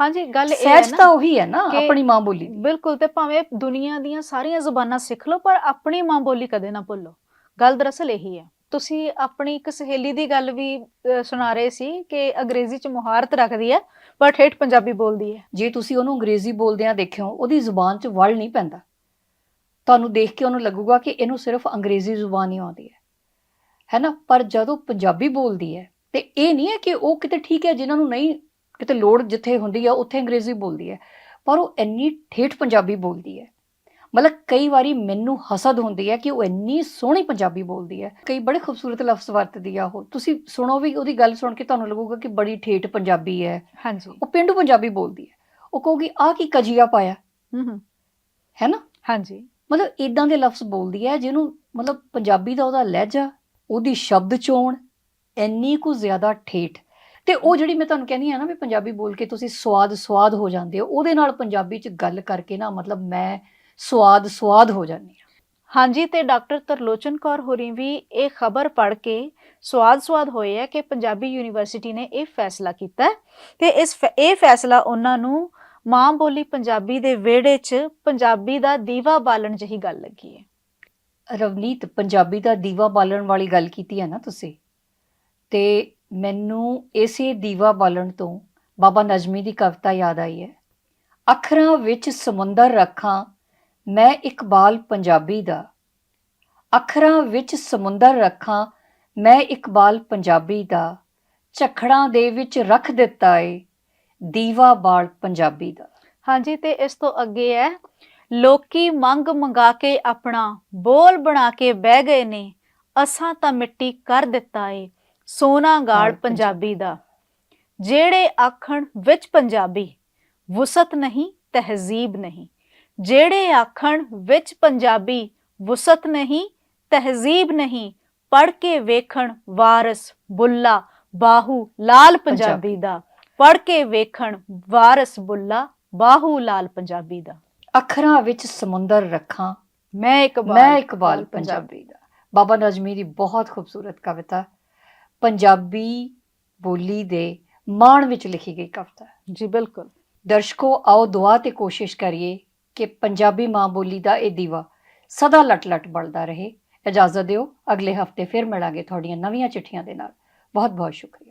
ਹਾਂਜੀ ਗੱਲ ਇਹ ਹੈ ਨਾ ਤਾਂ ਉਹੀ ਹੈ ਨਾ ਕਿ- ਆਪਣੀ ਮਾਂ ਬੋਲੀ ਦੀ। ਬਿਲਕੁਲ ਤੇ ਭਾਵੇਂ ਦੁਨੀਆ ਦੀਆਂ ਸਾਰੀਆਂ ਜ਼ੁਬਾਨਾਂ ਸਿੱਖ ਲਓ ਪਰ ਆਪਣੀ ਮਾਂ ਬੋਲੀ ਕਦੇ ਨਾ ਭੁੱਲੋ। ਗੱਲ ਦਰਅਸਲ ਇਹੀ ਹੈ। ਤੁਸੀਂ ਆਪਣੀ ਇੱਕ ਸਹੇਲੀ ਦੀ ਗੱਲ ਵੀ ਅਹ, ਸੁਣਾ ਰਹੇ ਸੀ ਕਿ ਅੰਗਰੇਜ਼ੀ ਚ ਮੁਹਾਰਤ ਰੱਖਦੀ ਹੈ ਪਰ ਠੇਠ ਪੰਜਾਬੀ ਬੋਲਦੀ ਹੈ। ਜੇ ਤੁਸੀਂ ਉਹਨੂੰ ਅੰਗਰੇਜ਼ੀ ਬੋਲਦਿਆਂ ਦੇਖਿਓ ਉਹਦੀ ਜ਼ੁਬਾਨ 'ਚ ਵਲ ਨਹੀਂ ਪੈਂਦਾ। ਤੁਹਾਨੂੰ ਦੇਖ ਕੇ ਉਹਨੂੰ ਲੱਗੂਗਾ ਕਿ ਇਹਨੂੰ ਸਿਰਫ ਅੰਗਰੇਜ਼ੀ ਜ਼ੁਬਾਨ ਹੀ ਆਉਂਦੀ ਹੈ। ਹੈਨਾ ਪਰ ਜਦੋਂ ਪੰਜਾਬੀ ਬੋਲਦੀ ਹੈ ਤੇ ਇਹ ਨਹੀਂ ਹੈ ਕਿ ਉਹ ਕਿਤੇ ਠੀਕ ਹੈ ਜਿਨ੍ਹਾਂ ਨੂੰ ਨਹੀਂ ਕਿਤੇ ਲੋੜ ਜਿੱਥੇ ਹੁੰਦੀ ਹੈ ਉੱਥੇ ਅੰਗਰੇਜ਼ੀ ਬੋਲਦੀ ਹੈ। ਪਰ ਉਹ ਇੰਨੀ ਠੇਠ ਪੰਜਾਬੀ ਬੋਲਦੀ ਹੈ। ਮਤਲਬ ਕਈ ਵਾਰੀ ਮੈਨੂੰ ਹਸਦ ਹੁੰਦੀ ਹੈ ਕਿ ਉਹ ਇੰਨੀ ਸੋਹਣੀ ਪੰਜਾਬੀ ਬੋਲਦੀ ਹੈ। ਕਈ ਬੜੇ ਖੂਬਸੂਰਤ ਲਫ਼ਜ਼ ਵਰਤਦੀ ਆ ਉਹ। ਤੁਸੀਂ ਸੁਣੋ ਵੀ ਉਹਦੀ ਗੱਲ ਸੁਣ ਕੇ ਤੁਹਾਨੂੰ ਲੱਗੂਗਾ ਕਿ ਬੜੀ ਠੇਠ ਪੰਜਾਬੀ ਹੈ। ਹਾਂਜੀ। ਉਹ ਪਿੰਡੂ ਪੰਜਾਬੀ ਬੋਲਦੀ ਹੈ। ਉਹ ਕਹੂਗੀ ਆ ਕੀ ਕਜੀਆ ਪਾਇਆ? ਹੂੰ ਹੂੰ। ਹੈ ਨਾ? ਹਾਂਜੀ। ਮਤਲਬ ਇਦਾਂ ਦੇ ਲਫ਼ਜ਼ ਬੋਲਦੀ ਹੈ ਜਿਹਨੂੰ ਮਤਲਬ ਪੰਜਾਬੀ ਦਾ ਉਹਦਾ ਲਹਿਜਾ, ਉਹਦੀ ਸ਼ਬਦ ਚੋਣ, ਇੰਨੀ ਕੁ ਜ਼ਿਆਦਾ ਠੇਠ। ਤੇ ਉਹ ਜਿਹੜੀ ਮੈਂ ਤੁਹਾਨੂੰ ਕਹਿੰਦੀ ਆ ਨਾ ਵੀ ਪੰਜਾਬੀ ਬੋਲ ਕੇ ਤੁਸੀਂ ਸਵਾਦ ਸਵਾਦ ਹੋ ਜਾਂਦੇ ਹੋ, ਉਹਦੇ ਨਾਲ ਪੰਜਾਬੀ ਚ ਗੱਲ ਕਰਕੇ ਨਾ ਮਤਲਬ ਮੈਂ ਸਵਾਦ ਸਵਾਦ ਹੋ ਜਾਂਦੀ ਹਾਂ। ਹਾਂਜੀ, ਤੇ ਡਾਕਟਰ ਤਰਲੋਚਨ ਕੌਰ ਹੋਰੀ ਵੀ ਇਹ ਖਬਰ ਪੜ੍ਹ ਕੇ ਸਵਾਦ ਸਵਾਦ ਹੋਏ ਹੈ ਕਿ ਪੰਜਾਬੀ ਯੂਨੀਵਰਸਿਟੀ ਨੇ ਇਹ ਫੈਸਲਾ ਕੀਤਾ ਹੈ। ਤੇ ਇਸ ਫੈ- ਇਹ ਫੈਸਲਾ ਉਹਨਾਂ ਨੂੰ ਮਾਂ ਬੋਲੀ ਪੰਜਾਬੀ ਦੇ ਵਿਹੜੇ 'ਚ ਪੰਜਾਬੀ ਦਾ ਦੀਵਾ ਬਾਲਣ ਜਿਹੀ ਗੱਲ ਲੱਗੀ ਹੈ ਰਵਨੀਤ, ਪੰਜਾਬੀ ਦਾ ਦੀਵਾ ਬਾਲਣ ਵਾਲੀ ਗੱਲ ਕੀਤੀ ਹੈ ਨਾ ਤੁਸੀਂ? ਤੇ ਮੈਨੂੰ ਇਸੇ ਦੀਵਾ ਬਾਲਣ ਤੋਂ ਬਾਬਾ ਨਜਮੀ ਦੀ ਕਵਿਤਾ ਯਾਦ ਆਈ ਹੈ। ਅੱਖਰਾਂ ਵਿੱਚ ਸਮੁੰਦਰ ਰੱਖਾਂ, ਮੈਂ ਇਕਬਾਲ ਪੰਜਾਬੀ ਦਾ। ਅੱਖਰਾਂ ਵਿੱਚ ਸਮੁੰਦਰ ਰੱਖਾਂ, ਮੈਂ ਇਕਬਾਲ ਪੰਜਾਬੀ ਦਾ। ਝਖੜਾਂ ਦੇ ਵਿੱਚ ਰੱਖ ਦਿੱਤਾ ਏ ਦੀਵਾ ਬਾਲ ਪੰਜਾਬੀ ਦਾ। ਹਾਂਜੀ ਤੇ ਇਸ ਤੋਂ ਅੱਗੇ ਹੈ ਲੋਕੀ ਮੰਗ ਮੰਗਾ ਕੇ ਆਪਣਾ ਬੋਲ ਬਣਾ ਕੇ ਬਹਿ ਗਏ ਨੇ ਅਸਾਂ ਤਾਂ ਮਿੱਟੀ ਕਰ ਦਿੱਤਾ ਏ ਸੋਨਾ ਗਾਲ ਪੰਜਾਬੀ। ਦਾ। ਜਿਹੜੇ ਆਖਣ ਵਿੱਚ ਪੰਜਾਬੀ ਵਸਤ ਨਹੀਂ ਤਹਿਜ਼ੀਬ ਨਹੀਂ। ਜਿਹੜੇ ਆਖਣ ਵਿੱਚ ਪੰਜਾਬੀ ਵਸਤ ਨਹੀਂ ਤਹਿਜ਼ੀਬ ਨਹੀਂ ਪੜ ਕੇ ਵੇਖਣ ਵਾਰਸ ਬੁੱਲਾ ਬਾਹੂ ਲਾਲ ਪੰਜਾਬੀ। ਦਾ। ਪੜ ਕੇ ਵੇਖਣ ਵਾਰਸ ਬੁੱਲਾ ਬਾਹੂ ਲਾਲ ਪੰਜਾਬੀ ਦਾ। ਅੱਖਰਾਂ ਵਿੱਚ ਸਮੁੰਦਰ ਰੱਖਾਂ ਮੈਂ ਇਕਬਾਲ ਮੈਂ ਇਕਬਾਲ ਪੰਜਾਬੀ ਦਾ। ਬਾਬਾ ਨਜਮੀ ਦੀ ਬਹੁਤ ਖੂਬਸੂਰਤ ਕਵਿਤਾ ਪੰਜਾਬੀ ਬੋਲੀ ਦੇ ਮਾਣ ਵਿੱਚ ਲਿਖੀ ਗਈ ਕਵਿਤਾ। ਜੀ ਬਿਲਕੁਲ। ਦਰਸ਼ਕੋ ਆਓ ਦੁਆ ਤੇ ਕੋਸ਼ਿਸ਼ ਕਰੀਏ ਕਿ ਪੰਜਾਬੀ ਮਾਂ ਬੋਲੀ ਦਾ ਇਹ ਦੀਵਾ ਸਦਾ ਲਟ ਲਟ ਬਲਦਾ ਰਹੇ। ਇਜਾਜ਼ਤ ਦਿਓ ਅਗਲੇ ਹਫ਼ਤੇ ਫਿਰ ਮਿਲਾਂਗੇ ਤੁਹਾਡੀਆਂ ਨਵੀਆਂ ਚਿੱਠੀਆਂ ਦੇ ਨਾਲ। ਬਹੁਤ ਬਹੁਤ ਸ਼ੁਕਰੀਆ।